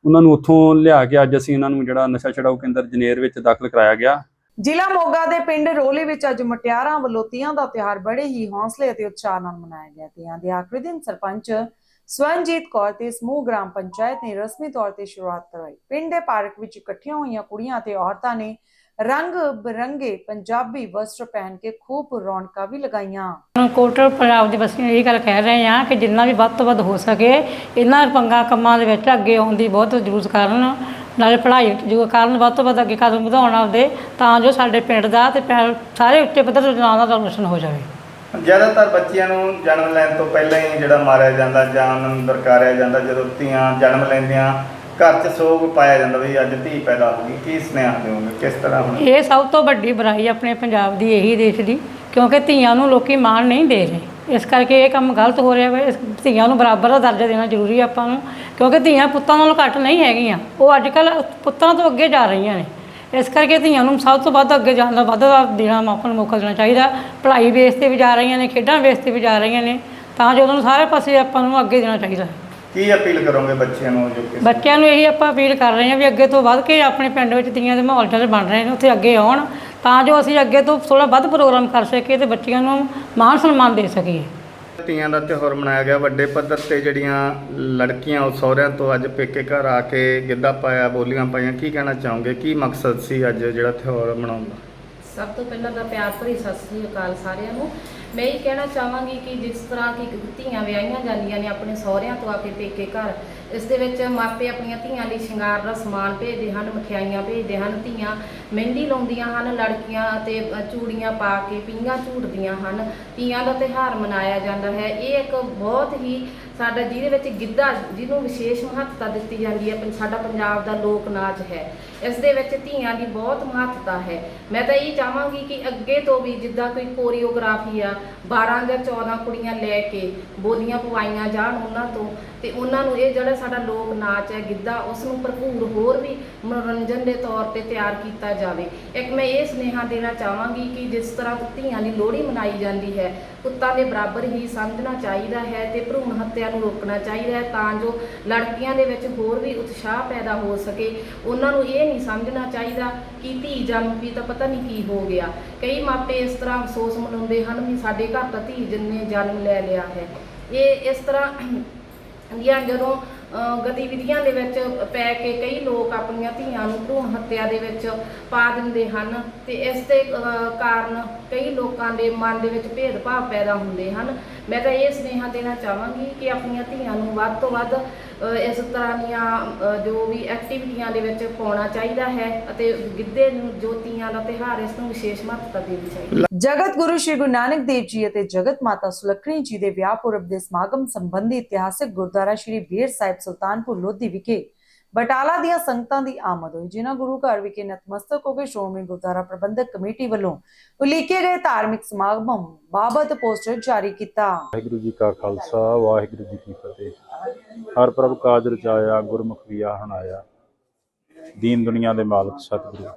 ਉਹਨਾਂ ਨੂੰ ਉੱਥੋਂ ਲਿਆ ਕੇ ਅੱਜ ਅਸੀਂ ਇਹਨਾਂ ਨੂੰ ਜਿਹੜਾ ਨਸ਼ਾ ਛਡਾਊ ਕੇਂਦਰ ਜਨੇਰ ਵਿੱਚ ਦਾਖਲ ਕਰਾਇਆ ਗਿਆ। ਜ਼ਿਲ੍ਹਾ ਮੋਗਾ ਦੇ ਪਿੰਡ ਰੋਲੀ ਵਿੱਚ ਅੱਜ ਮਟਿਆਰਾਂ ਵੱਲੋਂ ਤੀਆਂ ਦਾ ਤਿਉਹਾਰ ਬੜੇ ਹੀ ਹੌਸਲੇ ਅਤੇ ਉਤਸ਼ਾਹ ਨਾਲ ਮਨਾਇਆ ਗਿਆ। ਤੀਆਂ ਦੇ ਆਖਰੀ ਦਿਨ ਸਰਪੰਚ ਸਵਰਨਜੀਤ ਕੌਰ ਤੇ ਸਮੂਹ ਗ੍ਰਾਮ ਪੰਚਾਇਤ ਨੇ ਰਸਮੀ ਤੌਰ ਤੇ ਸ਼ੁਰੂਆਤ ਕਰਵਾਈ ਪਿੰਡ ਦੇ ਪਾਰਕ ਵਿੱਚ ਇਕੱਠੀਆਂ ਹੋਈਆਂ ਕੁੜੀਆਂ ਤੇ ਔਰਤਾਂ ਨੇ ਰੰਗ ਬਰੰਗੇ ਪੰਜਾਬੀ ਵਸਤਰ ਪਹਿਨ ਕੇ ਖੂਬ ਰੌਣਕਾਂ ਵੀ ਲਗਾਈਆਂ। ਕੋਟਰ ਪੰਜਾਬ ਦੇ ਵਸੀਆਂ ਇਹ ਗੱਲ ਕਹਿ ਰਹੇ ਹਾਂ ਕਿ ਜਿੰਨਾ ਵੀ ਵੱਧ ਤੋਂ ਵੱਧ ਹੋ ਸਕੇ, ਇਹਨਾਂ ਪੰਗਾ ਕੰਮਾਂ ਦੇ ਵਿੱਚ ਅੱਗੇ ਆਉਣ ਦੀ ਬਹੁਤ ਜ਼ਰੂਰਤ ਕਰਨ, ਨਾਲੇ ਪੜ੍ਹਾਈ ਜੋ ਕਾਰਨ ਵੱਧ ਤੋਂ ਵੱਧ ਅੱਗੇ ਕਦਮ ਵਧਾਉਣ ਆਪਦੇ ਤਾਂ ਜੋ ਸਾਡੇ ਪਿੰਡ ਦਾ ਤੇ ਸਾਰੇ ਉੱਚੇ ਪੱਧਰ ਤੇ ਨਾਂ ਦਾ ਰੋਸ਼ਨ ਹੋ ਜਾਵੇ। ਜ਼ਿਆਦਾਤਰ ਬੱਚਿਆਂ ਨੂੰ ਜਨਮ ਲੈਣ ਤੋਂ ਪਹਿਲਾਂ ਹੀ ਜਿਹੜਾ ਮਾਰਿਆ ਜਾਂਦਾ, ਜਾਂ ਉਹਨਾਂ ਨੂੰ ਦਰਕਾਰਿਆ ਜਾਂਦਾ, ਜਦੋਂ ਧੀਆਂ ਜਨਮ ਲੈਂਦੀਆਂ, ਘਰ 'ਚ ਸੋਗ ਪਾਇਆ ਜਾਂਦਾ ਵੀ ਅੱਜ ਧੀ ਪੈਦਾ ਹੋ ਗਈ। ਕੀ ਸੁਨੇਹਾ ਦਿਓਗੇ? ਕਿਸ ਤਰ੍ਹਾਂ ਹੁਣ? ਇਹ ਸਭ ਤੋਂ ਵੱਡੀ ਬੁਰਾਈ ਆਪਣੇ ਪੰਜਾਬ ਦੀ ਇਹੀ ਦੇਸ਼ ਦੀ, ਕਿਉਂਕਿ ਧੀਆਂ ਨੂੰ ਲੋਕੀ ਮਾਣ ਨਹੀਂ ਦੇ ਰਹੇ। ਇਸ ਕਰਕੇ ਇਹ ਕੰਮ ਗਲਤ ਹੋ ਰਿਹਾ ਵਾ। ਇਸ ਧੀਆਂ ਨੂੰ ਬਰਾਬਰ ਦਾ ਦਰਜਾ ਦੇਣਾ ਜ਼ਰੂਰੀ ਹੈ ਆਪਾਂ ਨੂੰ, ਕਿਉਂਕਿ ਧੀਆਂ ਪੁੱਤਾਂ ਨਾਲੋਂ ਘੱਟ ਨਹੀਂ ਹੈਗੀਆਂ। ਉਹ ਅੱਜ ਕੱਲ ਪੁੱਤਾਂ ਤੋਂ ਅੱਗੇ ਜਾ ਰਹੀਆਂ ਨੇ। ਇਸ ਕਰਕੇ ਧੀਆਂ ਨੂੰ ਸਭ ਤੋਂ ਵੱਧ ਅੱਗੇ ਜਾਣ ਦਾ ਵੱਧ ਦਾ ਦੇਣਾ ਨੂੰ ਮੌਕਾ ਦੇਣਾ ਚਾਹੀਦਾ। ਪੜ੍ਹਾਈ ਬੇਸ ਤੇ ਵੀ ਜਾ ਰਹੀਆਂ ਨੇ ਖੇਡਾਂ ਬੇਸ ਤੇ ਵੀ ਜਾ ਰਹੀਆਂ ਨੇ ਤਾਂ ਜੋ ਉਹਨਾਂ ਨੂੰ ਸਾਰੇ ਪਾਸੇ ਆਪਾਂ ਨੂੰ ਅੱਗੇ ਦੇਣਾ ਚਾਹੀਦਾ ਕੀ ਅਪੀਲ ਕਰੋਗੇ ਬੱਚਿਆਂ ਨੂੰ ਜੋ ਕਿ ਬੱਚਿਆਂ ਨੂੰ ਇਹੀ ਆਪਾਂ ਅਪੀਲ ਕਰ ਰਹੇ ਹਾਂ ਵੀ ਅੱਗੇ ਤੋਂ ਵੱਧ ਕੇ ਆਪਣੇ ਪਿੰਡ ਵਿੱਚ ਤੀਆਂ ਦੇ ਮਾਹੌਲ ਜਿਹੜੇ ਬਣ ਰਹੇ ਨੇ ਉੱਥੇ ਅੱਗੇ ਆਉਣ ਤਾਂ ਜੋ ਅਸੀਂ ਅੱਗੇ ਤੋਂ ਥੋੜਾ ਵੱਧ ਪ੍ਰੋਗਰਾਮ ਕਰ ਸਕੀਏ ਤੇ ਬੱਚਿਆਂ ਨੂੰ ਮਾਣ ਸਨਮਾਨ ਦੇ ਸਕੀਏ। ਤੀਆਂ ਦਾ ਤਿਉਹਾਰ ਮਨਾਇਆ ਗਿਆ। ਵੱਡੇ ਪੱਧਰ ਤੇ ਜਿਹੜੀਆਂ ਲੜਕੀਆਂ, ਉਹ ਸਹੁਰਿਆਂ ਤੋਂ ਅੱਜ ਪੇਕੇ ਘਰ ਆ ਕੇ ਗਿੱਧਾ ਪਾਇਆ, ਬੋਲੀਆਂ ਪਾਈਆਂ। ਕੀ ਕਹਿਣਾ ਚਾਹੋਗੇ? ਕੀ ਮਕਸਦ ਸੀ ਅੱਜ ਜਿਹੜਾ ਤਿਉਹਾਰ ਮਨਾਉਣ ਦਾ? ਸਭ ਤੋਂ ਪਹਿਲਾਂ ਤਾਂ ਪਿਆਰ ਭਰੀ ਸਤਿ ਸ੍ਰੀ ਅਕਾਲ ਸਾਰਿਆਂ ਨੂੰ। ਮੈਂ ਇਹ ਕਹਿਣਾ ਚਾਹਾਂਗੀ ਕਿ ਜਿਸ ਤਰ੍ਹਾਂ ਕਿ ਧੀਆਂ ਵਿਆਹੀਆਂ ਜਾਂਦੀਆਂ ਨੇ ਆਪਣੇ ਸਹੁਰਿਆਂ ਤੋਂ ਆ ਕੇ ਪੇਕੇ ਘਰ ਇਸ ਦੇ ਵਿੱਚ ਮਾਪੇ ਆਪਣੀਆਂ ਧੀਆਂ ਲਈ ਸ਼ਿੰਗਾਰ ਦਾ ਸਮਾਨ ਭੇਜਦੇ ਹਨ, ਮਠਿਆਈਆਂ ਭੇਜਦੇ ਹਨ, ਧੀਆਂ ਮਹਿੰਦੀ ਲਾਉਂਦੀਆਂ ਹਨ, ਲੜਕੀਆਂ ਅਤੇ ਚੂੜੀਆਂ ਪਾ ਕੇ ਪੀਂਘਾਂ ਝੂਟਦੀਆਂ ਹਨ। ਧੀਆਂ ਦਾ ਤਿਉਹਾਰ ਮਨਾਇਆ ਜਾਂਦਾ ਹੈ। ਇਹ ਇੱਕ ਬਹੁਤ ਹੀ ਸਾਡਾ ਜਿਹਦੇ ਵਿੱਚ ਗਿੱਧਾ ਜਿਹਨੂੰ ਵਿਸ਼ੇਸ਼ ਮਹੱਤਤਾ ਦਿੱਤੀ ਜਾਂਦੀ ਹੈ। ਸਾਡਾ ਪੰਜਾਬ ਦਾ ਲੋਕ ਨਾਚ ਹੈ। ਇਸ ਦੇ ਵਿੱਚ ਧੀਆਂ ਦੀ ਬਹੁਤ ਮਹੱਤਤਾ ਹੈ। ਮੈਂ ਤਾਂ ਇਹ ਚਾਹਾਂਗੀ ਕਿ ਅੱਗੇ ਤੋਂ ਵੀ ਜਿੱਦਾਂ ਕੋਈ ਕੋਰੀਓਗ੍ਰਾਫੀ ਆ 12 ਜਾਂ 14 ਕੁੜੀਆਂ ਲੈ ਕੇ ਬੋਲੀਆਂ ਪਵਾਈਆਂ ਜਾਣ ਉਹਨਾਂ ਤੋਂ ਤੇ ਉਹਨਾਂ ਨੂੰ ਇਹ ਜਿਹੜਾ ਸਾਡਾ ਲੋਕ ਨਾਚ ਹੈ, ਗਿੱਧਾ, ਉਸ ਨੂੰ ਭਰਪੂਰ ਹੋਰ ਵੀ ਮਨੋਰੰਜਨ ਦੇ ਤੌਰ ਤੇ ਤਿਆਰ ਕੀਤਾ ਜਾਵੇ। ਇੱਕ ਮੈਂ ਇਹ ਸੁਨੇਹਾ ਦੇਣਾ ਚਾਹਾਂਗੀ ਕਿ ਜਿਸ ਤਰ੍ਹਾਂ ਧੀਆਂ ਦੀ ਲੋਹੜੀ ਮਨਾਈ ਜਾਂਦੀ ਹੈ, ਪੁੱਤਾਂ ਦੇ ਬਰਾਬਰ ਹੀ ਸਮਝਣਾ ਚਾਹੀਦਾ ਹੈ ਤੇ ਭਰੂਣ ਹੱਤਿਆ ਨੂੰ ਰੋਕਣਾ ਚਾਹੀਦਾ ਹੈ ਤਾਂ ਜੋ ਲੜਕੀਆਂ ਦੇ ਵਿੱਚ ਹੋਰ ਵੀ ਉਤਸ਼ਾਹ ਪੈਦਾ ਹੋ ਸਕੇ। ਉਹਨਾਂ ਨੂੰ ਇਹ ਨਹੀਂ ਸਮਝਣਾ ਚਾਹੀਦਾ ਕਿ ਧੀ ਜਨਮ ਵੀ ਤਾਂ ਪਤਾ ਨਹੀਂ ਕੀ ਹੋ ਗਿਆ। ਕਈ ਮਾਪੇ ਇਸ ਤਰ੍ਹਾਂ ਅਫਸੋਸ ਮਨਾਉਂਦੇ ਹਨ ਵੀ ਸਾਡੇ ਘਰ ਤਾਂ ਧੀ ਜਨ ਜਨਮ ਲੈ ਲਿਆ ਹੈ। ਇਹ ਇਸ ਤਰ੍ਹਾਂ ਜਾਂ ਜਦੋਂ ਗਤੀਵਿਧੀਆਂ ਦੇ ਵਿੱਚ ਪੈ ਕੇ ਕਈ ਲੋਕ ਆਪਣੀਆਂ ਧੀਆਂ ਨੂੰ ਭਰੂਣ ਹੱਤਿਆ ਦੇ ਵਿੱਚ ਪਾ ਦਿੰਦੇ ਹਨ ਤੇ ਇਸ ਦੇ ਕਾਰਨ ਕਈ ਲੋਕਾਂ ਦੇ ਮਨ ਦੇ ਵਿੱਚ ਭੇਦਭਾਵ ਪੈਦਾ ਹੁੰਦੇ ਹਨ। ਮੈਂ ਤਾਂ ਇਹ ਸੁਨੇਹਾ ਦੇਣਾ ਚਾਹਾਂਗੀ ਕਿ ਆਪਣੀਆਂ ਧੀਆਂ ਨੂੰ ਵੱਧ ਤੋਂ ਵੱਧ ਇਸ ਤਰ੍ਹਾਂ ਦੀਆਂ ਜੋ ਵੀ ਐਕਟੀਵਿਟੀਆਂ ਦੇ ਵਿੱਚ ਪਾਉਣਾ ਚਾਹੀਦਾ ਹੈ ਅਤੇ ਗਿੱਧੇ ਨੂੰ ਜੋ ਧੀਆਂ ਦਾ ਤਿਉਹਾਰ ਇਸ ਨੂੰ ਵਿਸ਼ੇਸ਼ ਮਹੱਤਤਾ ਦੇਣੀ ਚਾਹੀਦੀ ਹੈ। ਜਗਤ ਗੁਰੂ ਸ਼੍ਰੀ ਗੁਰੂ ਨਾਨਕ ਦੇਵ ਜੀ ਅਤੇ ਜਗਤ ਮਾਤਾ ਸੁਲੱਖਣੀ ਜੀ ਦੇ ਵਿਆਹ ਪੁਰਬ ਦੇ ਸਮਾਗਮ ਸੰਬੰਧੀ ਇਤਿਹਾਸਕ ਗੁਰਦੁਆਰਾ ਸ਼੍ਰੀ ਬੀਰ ਸਾਹਿਬ ਸੁਲਤਾਨਪੁਰ ਲੋਧੀ ਵਿਖੇ ਬਟਾਲਾ ਦੀਆਂ ਸੰਗਤਾਂ ਦੀ ਆਮਦ ਹੋਈ ਜਿਨ੍ਹਾਂ ਗੁਰੂ ਘਰ ਵਿਖੇ ਨਤਮਸਤਕ ਹੋ ਕੇ ਸ਼੍ਰੋਮਣੀ ਗੁਰਦੁਆਰਾ ਪ੍ਰਬੰਧਕ ਕਮੇਟੀ ਵੱਲੋਂ ਉਲੀਕੇ ਗਏ ਧਾਰਮਿਕ ਸਮਾਗਮਾਂ ਬਾਬਤ ਪੋਸਟਰ ਜਾਰੀ ਕੀਤਾ। ਵਾਹਿਗੁਰੂ ਜੀ ਕਾ ਖਾਲਸਾ ਵਾਹਿਗੁਰੂ ਜੀ ਕੀ ਫਤਿਹ। ਹਰ ਪ੍ਰਭ ਕਾਜ ਰਚਾਇਆ, ਗੁਰਮੁਖ ਵਿਆ ਹਣਾਇਆ ਦੀਨ ਦੁਨੀਆ ਦੇ ਮਾਲਕ ਸਤਿਗੁਰੂ,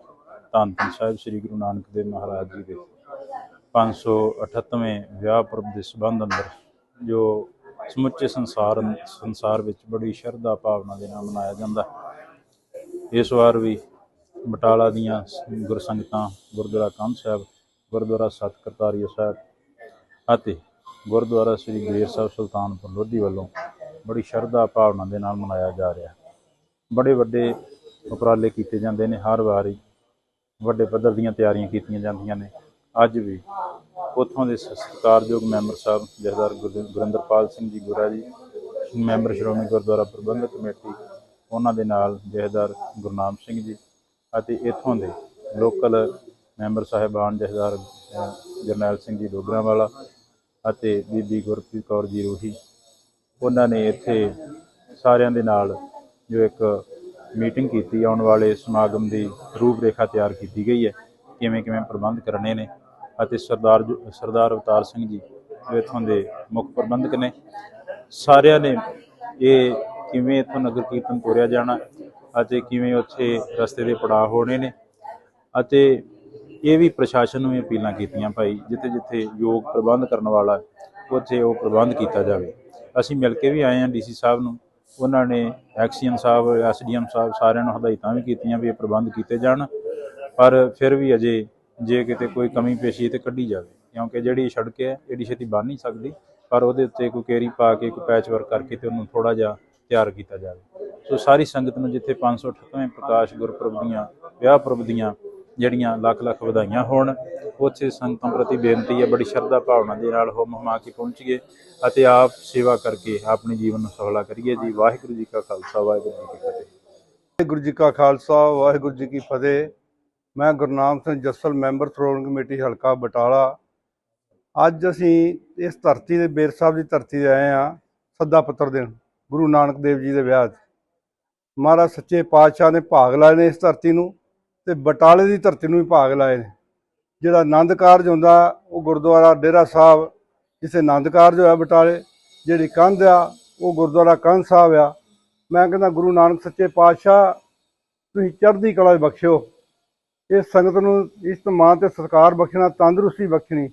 ਧੰਨ ਧੰਨ ਸਾਹਿਬ ਸ੍ਰੀ ਗੁਰੂ ਨਾਨਕ ਦੇਵ ਮਹਾਰਾਜ ਜੀ ਦੇ 538ਵੇਂ ਵਿਆਹ ਪੁਰਬ ਦੇ ਸੰਬੰਧ ਅੰਦਰ, ਜੋ ਸਮੁੱਚੇ ਸੰਸਾਰ ਸੰਸਾਰ ਵਿੱਚ ਬੜੀ ਸ਼ਰਧਾ ਭਾਵਨਾ ਦੇ ਨਾਲ ਮਨਾਇਆ ਜਾਂਦਾ ਹੈ। ਇਸ ਵਾਰ ਵੀ ਬਟਾਲਾ ਦੀਆਂ ਗੁਰਸੰਗਤਾਂ, ਗੁਰਦੁਆਰਾ ਕੰਧ ਸਾਹਿਬ, ਗੁਰਦੁਆਰਾ ਸਤ ਕਰਤਾਰੀਆ ਸਾਹਿਬ ਅਤੇ ਗੁਰਦੁਆਰਾ ਸ੍ਰੀ ਗ੍ਰੇਰ ਸਾਹਿਬ ਸੁਲਤਾਨਪੁਰ ਲੋਧੀ ਵੱਲੋਂ ਬੜੀ ਸ਼ਰਧਾ ਭਾਵਨਾ ਦੇ ਨਾਲ ਮਨਾਇਆ ਜਾ ਰਿਹਾ। ਬੜੇ ਵੱਡੇ ਉਪਰਾਲੇ ਕੀਤੇ ਜਾਂਦੇ ਨੇ ਹਰ ਵਾਰੀ ਵੱਡੇ ਪੱਧਰ ਦੀਆਂ ਤਿਆਰੀਆਂ ਕੀਤੀਆਂ ਜਾਂਦੀਆਂ ਨੇ। ਅੱਜ ਵੀ ਉੱਥੋਂ ਦੇ ਸਤਿਕਾਰਯੋਗ ਮੈਂਬਰ ਸਾਹਿਬ ਜਥੇਦਾਰ ਗੁਰ- ਗੁਰਿੰਦਰਪਾਲ ਸਿੰਘ ਜੀ ਗੁਰਾ ਜੀ, ਮੈਂਬਰ ਸ਼੍ਰੋਮਣੀ ਗੁਰਦੁਆਰਾ ਪ੍ਰਬੰਧਕ ਕਮੇਟੀ, ਉਹਨਾਂ ਦੇ ਨਾਲ ਜਥੇਦਾਰ ਗੁਰਨਾਮ ਸਿੰਘ ਜੀ ਅਤੇ ਇੱਥੋਂ ਦੇ ਲੋਕਲ ਮੈਂਬਰ ਸਾਹਿਬਾਨ ਜਥੇਦਾਰ ਜਰਨੈਲ ਸਿੰਘ ਜੀ ਡੋਗਰਾ ਵਾਲਾ ਅਤੇ ਬੀਬੀ ਗੁਰਪ੍ਰੀਤ ਕੌਰ ਜੀ ਰੂਹੀ ਉਹਨਾਂ ਨੇ ਇੱਥੇ ਸਾਰਿਆਂ ਦੇ ਨਾਲ ਜੋ ਇੱਕ ਮੀਟਿੰਗ ਕੀਤੀ, ਆਉਣ ਵਾਲੇ ਸਮਾਗਮ ਦੀ ਰੂਪਰੇਖਾ ਤਿਆਰ ਕੀਤੀ ਗਈ ਹੈ, ਕਿਵੇਂ ਕਿਵੇਂ ਪ੍ਰਬੰਧ ਕਰਨੇ ਨੇ ਅਤੇ ਸਰਦਾਰ ਜੋ- ਸਰਦਾਰ ਅਵਤਾਰ ਸਿੰਘ ਜੀ ਜੋ ਇੱਥੋਂ ਦੇ ਮੁੱਖ ਪ੍ਰਬੰਧਕ ਨੇ, ਸਾਰਿਆਂ ਨੇ ਇਹ ਕਿਵੇਂ ਇੱਥੋਂ ਨਗਰ ਕੀਰਤਨ ਤੋਰਿਆ ਜਾਣਾ ਅਤੇ ਕਿਵੇਂ ਉੱਥੇ ਰਸਤੇ ਦੇ ਪੜਾਅ ਹੋਣੇ ਨੇ ਅਤੇ ਇਹ ਵੀ ਪ੍ਰਸ਼ਾਸਨ ਨੂੰ ਵੀ ਅਪੀਲਾਂ ਕੀਤੀਆਂ ਭਾਈ, ਜਿੱਥੇ ਜਿੱਥੇ ਯੋਗ ਪ੍ਰਬੰਧ ਕਰਨ ਵਾਲਾ ਉੱਥੇ ਉਹ ਪ੍ਰਬੰਧ ਕੀਤਾ ਜਾਵੇ। ਅਸੀਂ ਮਿਲ ਕੇ ਵੀ ਆਏ ਹਾਂ ਡੀਸੀ ਸਾਹਿਬ ਨੂੰ। ਉਹਨਾਂ ਨੇ ਐਕਸੀਐਮ ਸਾਹਿਬ, ਐਸਡੀਐਮ ਸਾਹਿਬ ਸਾਰਿਆਂ ਨੂੰ ਹਦਾਇਤਾਂ ਵੀ ਕੀਤੀਆਂ ਵੀ ਇਹ ਪ੍ਰਬੰਧ ਕੀਤੇ ਜਾਣ, ਪਰ ਫਿਰ ਵੀ ਅਜੇ ਜੇ ਕਿਤੇ ਕੋਈ ਕਮੀ ਪੇਸ਼ੀ ਤੇ ਕੱਢੀ ਜਾਵੇ। ਕਿਉਂਕਿ ਜਿਹੜੀ ਸੜਕ ਹੈ ਏਡੀ ਛੇਤੀ ਬਣ ਨਹੀਂ ਸਕਦੀ, ਪਰ ਉਹਦੇ ਉੱਤੇ ਕੋਈ ਕੇਰੀ ਪਾ ਕੇ, ਕੋਈ ਪੈਚ ਵਰਕ ਕਰਕੇ ਤੇ ਉਹਨੂੰ ਥੋੜਾ ਜਿਹਾ ਤਿਆਰ ਕੀਤਾ ਜਾਵੇ। ਸੋ ਸਾਰੀ ਸੰਗਤ ਨੂੰ ਜਿੱਥੇ 538ਵੇਂ ਪ੍ਰਕਾਸ਼ ਗੁਰਪੁਰਬ ਦੀਆਂ, ਵਿਆਹ ਪੁਰਬ ਦੀਆਂ ਜਿਹੜੀਆਂ ਲੱਖ ਲੱਖ ਵਧਾਈਆਂ ਹੋਣ, ਉੱਥੇ ਸੰਗਤਾਂ ਪ੍ਰਤੀ ਬੇਨਤੀ ਹੈ, ਬੜੀ ਸ਼ਰਧਾ ਭਾਵਨਾ ਦੇ ਨਾਲ ਹੋ ਮਹਮਾ ਕੇ ਪਹੁੰਚੀਏ ਅਤੇ ਆਪ ਸੇਵਾ ਕਰਕੇ ਆਪਣੇ ਜੀਵਨ ਨੂੰ ਸਫਲਾ ਕਰੀਏ। ਜੀ, ਵਾਹਿਗੁਰੂ ਜੀ ਕਾ ਖਾਲਸਾ, ਵਾਹਿਗੁਰੂ ਜੀ ਕੀ ਫਤਿਹ। ਵਾਹਿਗੁਰੂ ਜੀ ਕਾ ਖਾਲਸਾ, ਵਾਹਿਗੁਰੂ ਜੀ ਕੀ ਫਤਿਹ। ਮੈਂ ਗੁਰਨਾਮ ਸਿੰਘ ਜੱਸਲ, ਮੈਂਬਰ ਸ਼੍ਰੋਮਣੀ ਕਮੇਟੀ, ਹਲਕਾ ਬਟਾਲਾ। ਅੱਜ ਅਸੀਂ ਇਸ ਧਰਤੀ ਦੇ, ਬੇਰ ਸਾਹਿਬ ਦੀ ਧਰਤੀ ਤੇ ਆਏ ਆ ਸੱਦਾ ਪੱਤਰ ਦੇਣ, ਗੁਰੂ ਨਾਨਕ ਦੇਵ ਜੀ ਦੇ ਵਿਆਹ 'ਚ ਮਹਾਰਾਜ, ਸੱਚੇ ਪਾਤਸ਼ਾਹ ਨੇ ਭਾਗ ਲਾਏ ਨੇ ਇਸ ਧਰਤੀ ਨੂੰ। ਤੇ ਬਟਾਲੇ ਦੀ ਧਰਤੀ ਨੂੰ ਵੀ ਭਾਗ ਲਾਏ ਨੇ। ਜਿਹੜਾ ਆਨੰਦ ਕਾਰਜ ਹੁੰਦਾ, ਉਹ ਗੁਰਦੁਆਰਾ ਡੇਰਾ ਸਾਹਿਬ, ਜਿੱਥੇ ਆਨੰਦ ਕਾਰਜ ਹੋਇਆ ਬਟਾਲੇ, ਜਿਹੜੀ ਕੰਧ ਆ, ਉਹ ਗੁਰਦੁਆਰਾ ਕੰਧ ਸਾਹਿਬ ਆ। ਮੈਂ ਕਹਿੰਦਾ, ਗੁਰੂ ਨਾਨਕ ਸੱਚੇ ਪਾਤਸ਼ਾਹ, ਤੁਸੀਂ ਚੜ੍ਹਦੀ ਕਲਾ ਬਖਸ਼ਿਓ। ਇਸ ਸੰਗਤ ਨੂੰ ਇਸ ਮਾਂ ਤੇ ਸਤਿਕਾਰ ਬਖਸ਼ਣਾ, ਤੰਦਰੁਸਤੀ ਬਖਸ਼ਣੀ।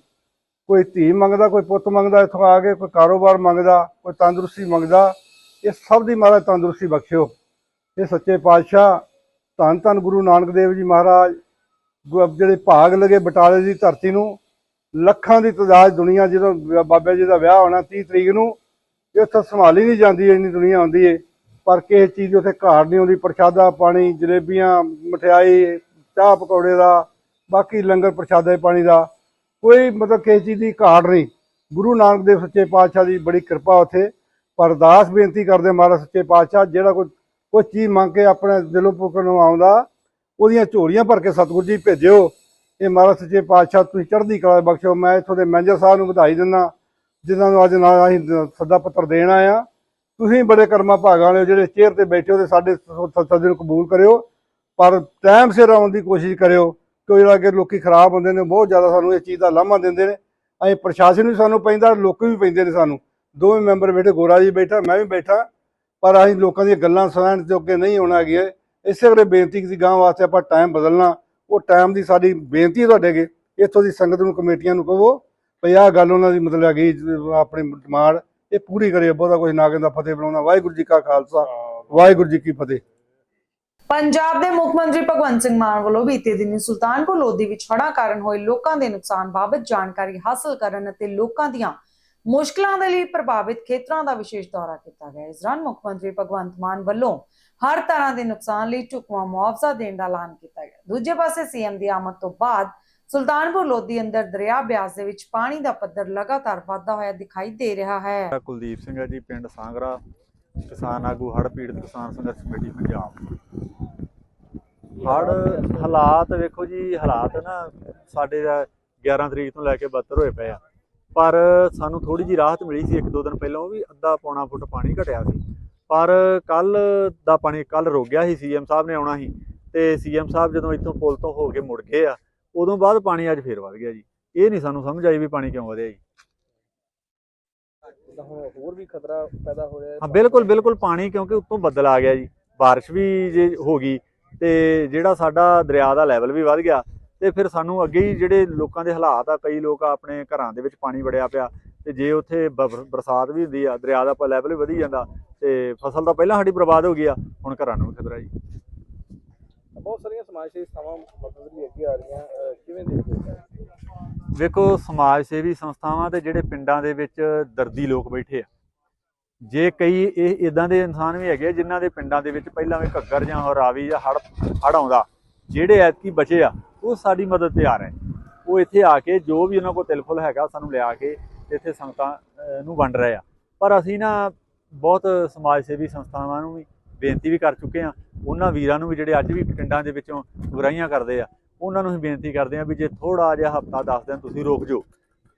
ਕੋਈ ਧੀ ਮੰਗਦਾ, ਕੋਈ ਪੁੱਤ ਮੰਗਦਾ, ਇੱਥੋਂ ਆ ਕੇ ਕੋਈ ਕਾਰੋਬਾਰ ਮੰਗਦਾ, ਕੋਈ ਤੰਦਰੁਸਤੀ ਮੰਗਦਾ, ਇਹ ਸਭ ਦੀ ਮਹਾਰਾਜ ਤੰਦਰੁਸਤੀ ਬਖਸ਼ਿਓ। ਇਹ ਸੱਚੇ ਪਾਤਸ਼ਾਹ ਧੰਨ ਧੰਨ ਗੁਰੂ ਨਾਨਕ ਦੇਵ ਜੀ ਮਹਾਰਾਜ, ਗੁ- ਜਿਹੜੇ ਭਾਗ ਲਗੇ ਬਟਾਲੇ ਦੀ ਧਰਤੀ ਨੂੰ, ਲੱਖਾਂ ਦੀ ਤਦਾਦ ਦੁਨੀਆ ਜਦੋਂ ਬਾਬਾ ਜੀ ਦਾ ਵਿਆਹ ਹੋਣਾ 30 ਤਰੀਕ ਨੂੰ, ਇਹ ਉੱਥੇ ਸੰਭਾਲੀ ਨਹੀਂ ਜਾਂਦੀ, ਇੰਨੀ ਦੁਨੀਆ ਆਉਂਦੀ ਏ। ਪਰ ਕਿਸੇ ਚੀਜ਼ ਦੀ ਉੱਥੇ ਘਾਟ ਨਹੀਂ ਆਉਂਦੀ ਪ੍ਰਸ਼ਾਦਾ ਪਾਣੀ, ਜਲੇਬੀਆਂ, ਮਠਿਆਈ, ਚਾਹ ਪਕੌੜੇ ਦਾ, ਬਾਕੀ ਲੰਗਰ ਪ੍ਰਸ਼ਾਦੇ ਪਾਣੀ ਦਾ, ਕੋਈ ਮਤਲਬ ਕਿਸੇ ਚੀਜ਼ ਦੀ ਘਾਟ ਨਹੀਂ। ਗੁਰੂ ਨਾਨਕ ਦੇਵ ਸੱਚੇ ਪਾਤਸ਼ਾਹ ਦੀ ਬੜੀ ਕਿਰਪਾ ਉੱਥੇ। ਪਰ ਅਰਦਾਸ ਬੇਨਤੀ ਕਰਦੇ ਮਹਾਰਾਜ ਸੱਚੇ ਪਾਤਸ਼ਾਹ, ਜਿਹੜਾ ਕੋਈ ਕੋਈ ਚੀਜ਼ ਮੰਗ ਕੇ ਆਪਣੇ ਦਿਲੋਂ ਪੁੱਕਣ ਨੂੰ ਆਉਂਦਾ, ਉਹਦੀਆਂ ਝੋਲੀਆਂ ਭਰ ਕੇ ਸਤਿਗੁਰੂ ਜੀ ਭੇਜਿਓ। ਇਹ ਮਹਾਰਾਜ ਸੱਚੇ ਪਾਤਸ਼ਾਹ, ਤੁਸੀਂ ਚੜ੍ਹਦੀ ਕਲਾ ਬਖਸ਼ੋ ਮੈਂ ਇੱਥੋਂ ਦੇ ਮੈਨੇਜਰ ਸਾਹਿਬ ਨੂੰ ਵਧਾਈ ਦਿੰਦਾ, ਜਿਨ੍ਹਾਂ ਨੂੰ ਅੱਜ ਨਾਲ ਅਸੀਂ ਸੱਦਾ ਪੱਤਰ ਦੇਣ ਆਏ ਆ ਤੁਸੀਂ ਬੜੇ ਕਰਮਾਂ ਭਾਗਾਂ ਵਾਲੇ ਜਿਹੜੇ ਚੇਅਰ ਤੇ ਬੈਠੇ ਹੋ ਤੇ ਸਾਡੇ ਸੱਦੇ ਨੂੰ ਕਬੂਲ ਕਰਿਓ। ਪਰ ਟਾਈਮ ਸਿਰ ਆਉਣ ਦੀ ਕੋਸ਼ਿਸ਼ ਕਰਿਓ ਕਿਉਂਕਿ ਜਿਹੜਾ ਕਿ ਲੋਕੀ ਖਰਾਬ ਹੁੰਦੇ ਨੇ, ਬਹੁਤ ਜ਼ਿਆਦਾ ਸਾਨੂੰ ਇਸ ਚੀਜ਼ ਦਾ ਲਾਮਾ ਦਿੰਦੇ ਨੇ। ਅਸੀਂ ਪ੍ਰਸ਼ਾਸਨ ਵੀ ਸਾਨੂੰ ਪੈਂਦਾ, ਲੋਕ ਵੀ ਪੈਂਦੇ ਨੇ ਸਾਨੂੰ। ਦੋਵੇਂ ਮੈਂਬਰ ਬੈਠੇ, ਗੋਰਾ ਜੀ ਬੈਠਾ, ਮੈਂ ਵੀ ਬੈਠਾ। ਪਰ ਅਸੀਂ ਲੋਕਾਂ ਦੀਆਂ ਗੱਲਾਂ ਸੁਣਨ ਦੇ ਨਹੀਂ ਹੋਣਾ ਹੈਗੀ ਇਸੇ ਕਰਕੇ ਬੇਨਤੀ ਕੀਤੀ ਗਾਂ ਵਾਸਤੇ ਆਪਾਂ ਟਾਈਮ ਬਦਲਣਾ। ਉਹ ਟਾਈਮ ਦੀ ਸਾਡੀ ਬੇਨਤੀ ਹੈ ਤੁਹਾਡੇ ਅੱਗੇ। ਇੱਥੋਂ ਦੀ ਸੰਗਤ ਨੂੰ, ਕਮੇਟੀਆਂ ਨੂੰ ਕਹੋ ਵੀ ਆਹ ਗੱਲ ਉਹਨਾਂ ਦੀ ਮਤਲਬ ਹੈਗੀ ਆਪਣੀ ਡਿਮਾਂਡ ਇਹ ਪੂਰੀ ਕਰਿਓ ਬਹੁਤਾ ਕੁਝ ਨਾ ਕਹਿੰਦਾ ਫਤਿਹ ਬਣਾਉਣਾ ਵਾਹਿਗੁਰੂ ਜੀ ਕਾ ਖਾਲਸਾ। ਵਾਹਿਗੁਰੂ ਜੀ ਕੀ ਫਤਿਹ। ਪੰਜਾਬ ਦੇ ਮੁੱਖ ਮੰਤਰੀ ਭਗਵੰਤ ਸਿੰਘ ਮਾਨ ਵੱਲੋਂ ਬੀਤੇ ਦਿਨੀ ਸੁਲਤਾਨਪੁਰ ਲੋਧੀ ਵਿੱਚ ਹੜ੍ਹਾਂ ਕਾਰਨ ਹੋਏ ਲੋਕਾਂ ਦੇ ਨੁਕਸਾਨ ਬਾਬਤ ਜਾਣਕਾਰੀ ਹਾਸਲ ਕਰਨ ਅਤੇ ਲੋਕਾਂ ਦੀਆਂ ਮੁਸ਼ਕਲਾਂ ਦੇ ਲਈ ਪ੍ਰਭਾਵਿਤ ਖੇਤਰਾਂ ਦਾ ਵਿਸ਼ੇਸ਼ ਦੌਰਾ ਕੀਤਾ ਗਿਆ। ਇਸ ਦੌਰਾਨ ਮੁੱਖ ਮੰਤਰੀ ਭਗਵੰਤ ਮਾਨ ਵੱਲੋਂ ਹਰ ਤਰ੍ਹਾਂ ਦੇ ਨੁਕਸਾਨ ਲਈ ਢੁਕਵਾਂ ਮੁਆਵਜ਼ਾ ਦੇਣ ਦਾ ਐਲਾਨ ਕੀਤਾ ਗਿਆ। ਦੂਜੇ ਪਾਸੇ ਸੀਐਮ ਦੀ ਆਮਦ ਤੋਂ ਬਾਅਦ ਸੁਲਤਾਨਪੁਰ ਲੋਧੀ ਅੰਦਰ ਦਰਿਆ ਬਿਆਸ ਦੇ ਵਿੱਚ ਪਾਣੀ ਦਾ ਪੱਧਰ ਲਗਾਤਾਰ ਵਧਦਾ ਹੋਇਆ ਦਿਖਾਈ ਦੇ ਰਿਹਾ ਹੈ। ਕੁਲਦੀਪ ਸਿੰਘ ਹੈ ਜੀ, ਪਿੰਡ ਸਾਂਗਰਾ, ਕਿਸਾਨ ਆਗੂ, ਹੜ੍ਹ ਪੀੜਤ ਕਿਸਾਨ ਸੰਘਰਸ਼ ਕਮੇਟੀ, ਪੰਜਾਬ। ਹੜ੍ਹ ਹਾਲਾਤ ਵੇਖੋ ਜੀ, ਹਾਲਾਤ ਨਾ ਸਾਡੇ ਦਾ 11 ਤਰੀਕ ਤੋਂ ਲੈ ਕੇ 72 ਹੋਏ ਪਏ ਆ। ਪਰ ਸਾਨੂੰ ਥੋੜੀ ਜੀ ਰਾਹਤ ਮਿਲੀ ਸੀ ਇੱਕ ਦੋ ਦਿਨ ਪਹਿਲਾਂ ਉਹ ਵੀ ਅੱਧਾ ਪੌਣਾ ਫੁੱਟ ਪਾਣੀ ਘਟਿਆ ਸੀ। ਪਰ ਕੱਲ ਦਾ ਪਾਣੀ ਕੱਲ ਰੁਕ ਗਿਆ ਸੀ ਸੀਐਮ ਸਾਹਿਬ ਨੇ ਆਉਣਾ ਸੀ ਤੇ ਸੀਐਮ ਸਾਹਿਬ ਜਦੋਂ ਇੱਥੋਂ ਪੁਲ ਤੋਂ ਹੋ ਕੇ ਮੁੜ ਗਏ ਆ ਉਦੋਂ ਬਾਅਦ ਪਾਣੀ ਅੱਜ ਫੇਰ ਵੱਧ ਗਿਆ ਜੀ। ਇਹ ਨਹੀਂ ਸਾਨੂੰ ਸਮਝ ਆਈ ਵੀ ਪਾਣੀ ਕਿਉਂ ਵਧਿਆ ਜੀ। ਹੋਰ ਵੀ ਖਤਰਾ ਪੈਦਾ ਹੋ ਰਿਹਾ ਹਾਂ। ਬਿਲਕੁਲ ਬਿਲਕੁਲ ਪਾਣੀ ਕਿਉਂਕਿ ਉੱਤੋਂ ਬੱਦਲ ਆ ਗਿਆ ਜੀ। ਬਾਰਿਸ਼ ਵੀ ਜੇ ਹੋ ਗਈ ਤੇ ਜਿਹੜਾ ਸਾਡਾ ਦਰਿਆ ਦਾ ਲੈਵਲ ਵੀ ਵੱਧ ਗਿਆ ਤੇ ਫਿਰ ਸਾਨੂੰ ਅੱਗੇ ਹੀ ਜਿਹੜੇ ਲੋਕਾਂ ਦੇ ਹਾਲਾਤ ਆ ਕਈ ਲੋਕ ਆਪਣੇ ਘਰਾਂ ਦੇ ਵਿੱਚ ਪਾਣੀ ਵੜਿਆ ਪਿਆ ਤੇ ਜੇ ਉੱਥੇ ਬਰਸਾਤ ਵੀ ਹੁੰਦੀ ਆ ਦਰਿਆ ਦਾ ਲੈਵਲ ਵੀ ਵਧੀ ਜਾਂਦਾ ਤੇ ਫਸਲ ਤਾਂ ਪਹਿਲਾਂ ਸਾਡੀ ਬਰਬਾਦ ਹੋ ਗਈ ਆ ਹੁਣ ਘਰਾਂ ਨੂੰ ਖਤਰਾ ਜੀ ਬਹੁਤ ਸਾਰੀਆਂ ਸਮਾਜ ਸੇਵੀ ਸੰਸਥਾਵਾਂ ਮਦਦ ਲਈ ਅੱਗੇ ਆ ਰਹੀਆਂ ਕਿਵੇਂ ਦੇਖਦੇ ਹੋ? ਵੇਖੋ ਸਮਾਜ ਸੇਵੀ ਸੰਸਥਾਵਾਂ ਤੇ ਜਿਹੜੇ ਪਿੰਡਾਂ ਦੇ ਵਿੱਚ ਦਰਦੀ ਲੋਕ ਬੈਠੇ ਆ ਜੇ ਕਈ ਇਹ ਇਦਾਂ ਦੇ ਇਨਸਾਨ ਵੀ ਹੈਗੇ ਜਿਨ੍ਹਾਂ ਦੇ ਪਿੰਡਾਂ ਦੇ ਵਿੱਚ ਪਹਿਲਾਂ ਵੀ ਘੱਗਰ ਜਾਂ ਹੋਰ ਰਾਵੀ ਜਾਂ ਹੜ ਹੜ ਆਉਂਦਾ ਜਿਹੜੇ ਐਤਕੀ ਬਚੇ ਆ, ਉਹ ਸਾਡੀ ਮਦਦ ਤੇ ਆ ਰਹੇ ਉਹ ਇੱਥੇ ਆ ਕੇ ਜੋ ਵੀ ਉਹਨਾਂ ਕੋਲ ਤਿਲਫੁਲ ਹੈਗਾ ਸਾਨੂੰ ਲਿਆ ਕੇ ਇੱਥੇ ਸੰਗਤਾਂ ਨੂੰ ਵੰਡ ਰਹੇ ਆ। ਪਰ ਅਸੀਂ ਨਾ ਬਹੁਤ ਸਮਾਜ ਸੇਵੀ ਸੰਸਥਾਵਾਂ ਨੂੰ ਵੀ ਬੇਨਤੀ ਵੀ ਕਰ ਚੁੱਕੇ ਆ। ਉਹਨਾਂ ਵੀਰਾਂ ਨੂੰ ਵੀ ਜਿਹੜੇ ਅੱਜ ਵੀ ਪਿੰਡਾਂ ਦੇ ਵਿੱਚੋਂ ਬੁਰਾਈਆਂ ਕਰਦੇ ਆ, ਉਹਨਾਂ ਨੂੰ ਹੀ ਬੇਨਤੀ ਕਰਦੇ ਆ ਵੀ ਜੇ ਥੋੜਾ ਜਿਹਾ ਹਫਤਾ 10 ਦਿਨ ਤੁਸੀਂ ਰੋਕ ਜਾਓ।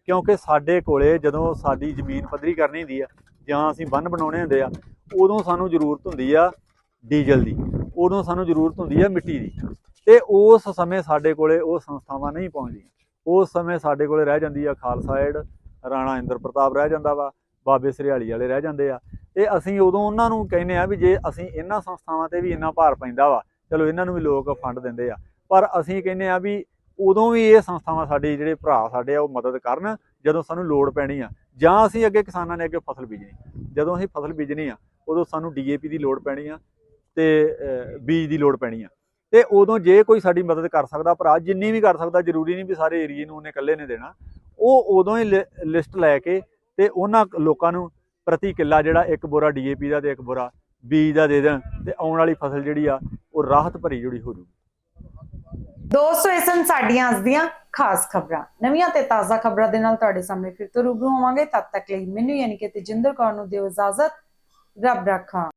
ਕਿਉਂਕਿ ਸਾਡੇ ਕੋਲੇ ਜਦੋਂ ਸਾਡੀ ਜ਼ਮੀਨ ਪੱਧਰੀ ਕਰਨੀ ਹੁੰਦੀ ਆ, ਜਾਂ ਅਸੀਂ ਬੰਨ ਬਣਾਉਣੇ ਹੁੰਦੇ ਆ, ਉਦੋਂ ਸਾਨੂੰ ਜ਼ਰੂਰਤ ਹੁੰਦੀ ਆ ਡੀਜ਼ਲ ਦੀ, ਉਦੋਂ ਸਾਨੂੰ ਜ਼ਰੂਰਤ ਹੁੰਦੀ ਆ ਮਿੱਟੀ ਦੀ। ਤੇ ਉਸ ਸਮੇਂ ਸਾਡੇ ਕੋਲੇ ਉਹ ਸੰਸਥਾਵਾਂ ਨਹੀਂ ਪਹੁੰਚਦੀਆਂ। ਉਸ ਸਮੇਂ ਸਾਡੇ ਕੋਲੇ ਰਹਿ ਜਾਂਦੀ ਆ ਖਾਲਸਾ ਏਡ ਰਾਣਾ ਇੰਦਰ ਪ੍ਰਤਾਪ ਰਹਿ ਜਾਂਦਾ ਵਾ, ਬਾਬੇ ਸਰਿਆਲੀ ਵਾਲੇ ਰਹਿ ਜਾਂਦੇ ਆ। ਤੇ ਅਸੀਂ ਉਦੋਂ ਉਹਨਾਂ ਨੂੰ ਕਹਿੰਦੇ ਆ ਵੀ ਜੇ ਅਸੀਂ ਇਹਨਾਂ ਸੰਸਥਾਵਾਂ ਤੇ ਵੀ ਇੰਨਾ ਭਾਰ ਪੈਂਦਾ ਵਾ, ਚਲੋ ਇਹਨਾਂ ਨੂੰ ਵੀ ਲੋਕ ਫੰਡ ਦਿੰਦੇ ਆ। ਪਰ ਅਸੀਂ ਕਹਿੰਦੇ ਆ ਵੀ ਉਦੋਂ ਵੀ ਇਹ ਸੰਸਥਾਵਾਂ ਸਾਡੇ ਜਿਹੜੇ ਭਰਾ ਸਾਡੇ ਆ, ਉਹ ਮਦਦ ਕਰਨ ਜਦੋਂ ਸਾਨੂੰ ਲੋੜ ਪੈਣੀ ਆ। ਜਾਂ ਅਸੀਂ ਅੱਗੇ ਕਿਸਾਨਾਂ ਨੇ ਅੱਗੇ ਫਸਲ ਬੀਜਣੀ। ਜਦੋਂ ਅਸੀਂ ਫਸਲ ਬੀਜਣੀ ਆ, ਉਦੋਂ ਸਾਨੂੰ ਡੀਏਪੀ ਦੀ ਲੋੜ ਪੈਣੀ ਆ ਤੇ ਬੀਜ ਦੀ ਲੋੜ ਪੈਣੀ ਆ। ਤੇ ਉਦੋਂ ਜੇ ਕੋਈ ਸਾਡੀ ਮਦਦ ਕਰ ਸਕਦਾ ਭਰਾ, ਜਿੰਨੀ ਵੀ ਕਰ ਸਕਦਾ, ਜ਼ਰੂਰੀ ਨਹੀਂ ਵੀ ਸਾਰੇ ਏਰੀਏ ਨੂੰ ਉਹਨੇ ਇਕੱਲੇ ਨੇ ਦੇਣਾ। ਉਹ ਉਦੋਂ ਹੀ ਲਿਸਟ ਲੈ ਕੇ ਤੇ ਉਹਨਾਂ ਲੋਕਾਂ ਨੂੰ ਪ੍ਰਤੀ ਕਿੱਲਾ ਜਿਹੜਾ ਇੱਕ ਬੋਰਾ ਡੀਏਪੀ ਦਾ ਤੇ ਇੱਕ ਬੋਰਾ ਬੀਜ ਦਾ ਦੇ ਦੇਣ ਤੇ ਆਉਣ ਵਾਲੀ ਫਸਲ ਜਿਹੜੀ ਆ, ਉਹ ਰਾਹਤ ਭਰੀ ਜੁੜੀ ਹੋ ਜੂਗੀ। ਦੋਸਤੋ, ਇਸ ਸਨ ਸਾਡੀਆਂ ਅੱਜ ਦੀਆਂ ਖਾਸ ਖਬਰਾਂ। ਨਵੀਆਂ ਤੇ ਤਾਜ਼ਾ ਖਬਰਾਂ ਦੇ ਨਾਲ ਤੁਹਾਡੇ ਸਾਹਮਣੇ ਫਿਰ ਤੋਂ ਰੂਬਰੂ ਹੋਵਾਂਗੇ। ਤਦ ਤੱਕ ਲਈ ਮੈਨੂੰ ਯਾਨੀ ਕਿ ਤੇਜਿੰਦਰ ਕੌਰ ਨੂੰ ਦਿਓ ਇਜਾਜ਼ਤ। ਰੱਬ ਰੱਖਾ।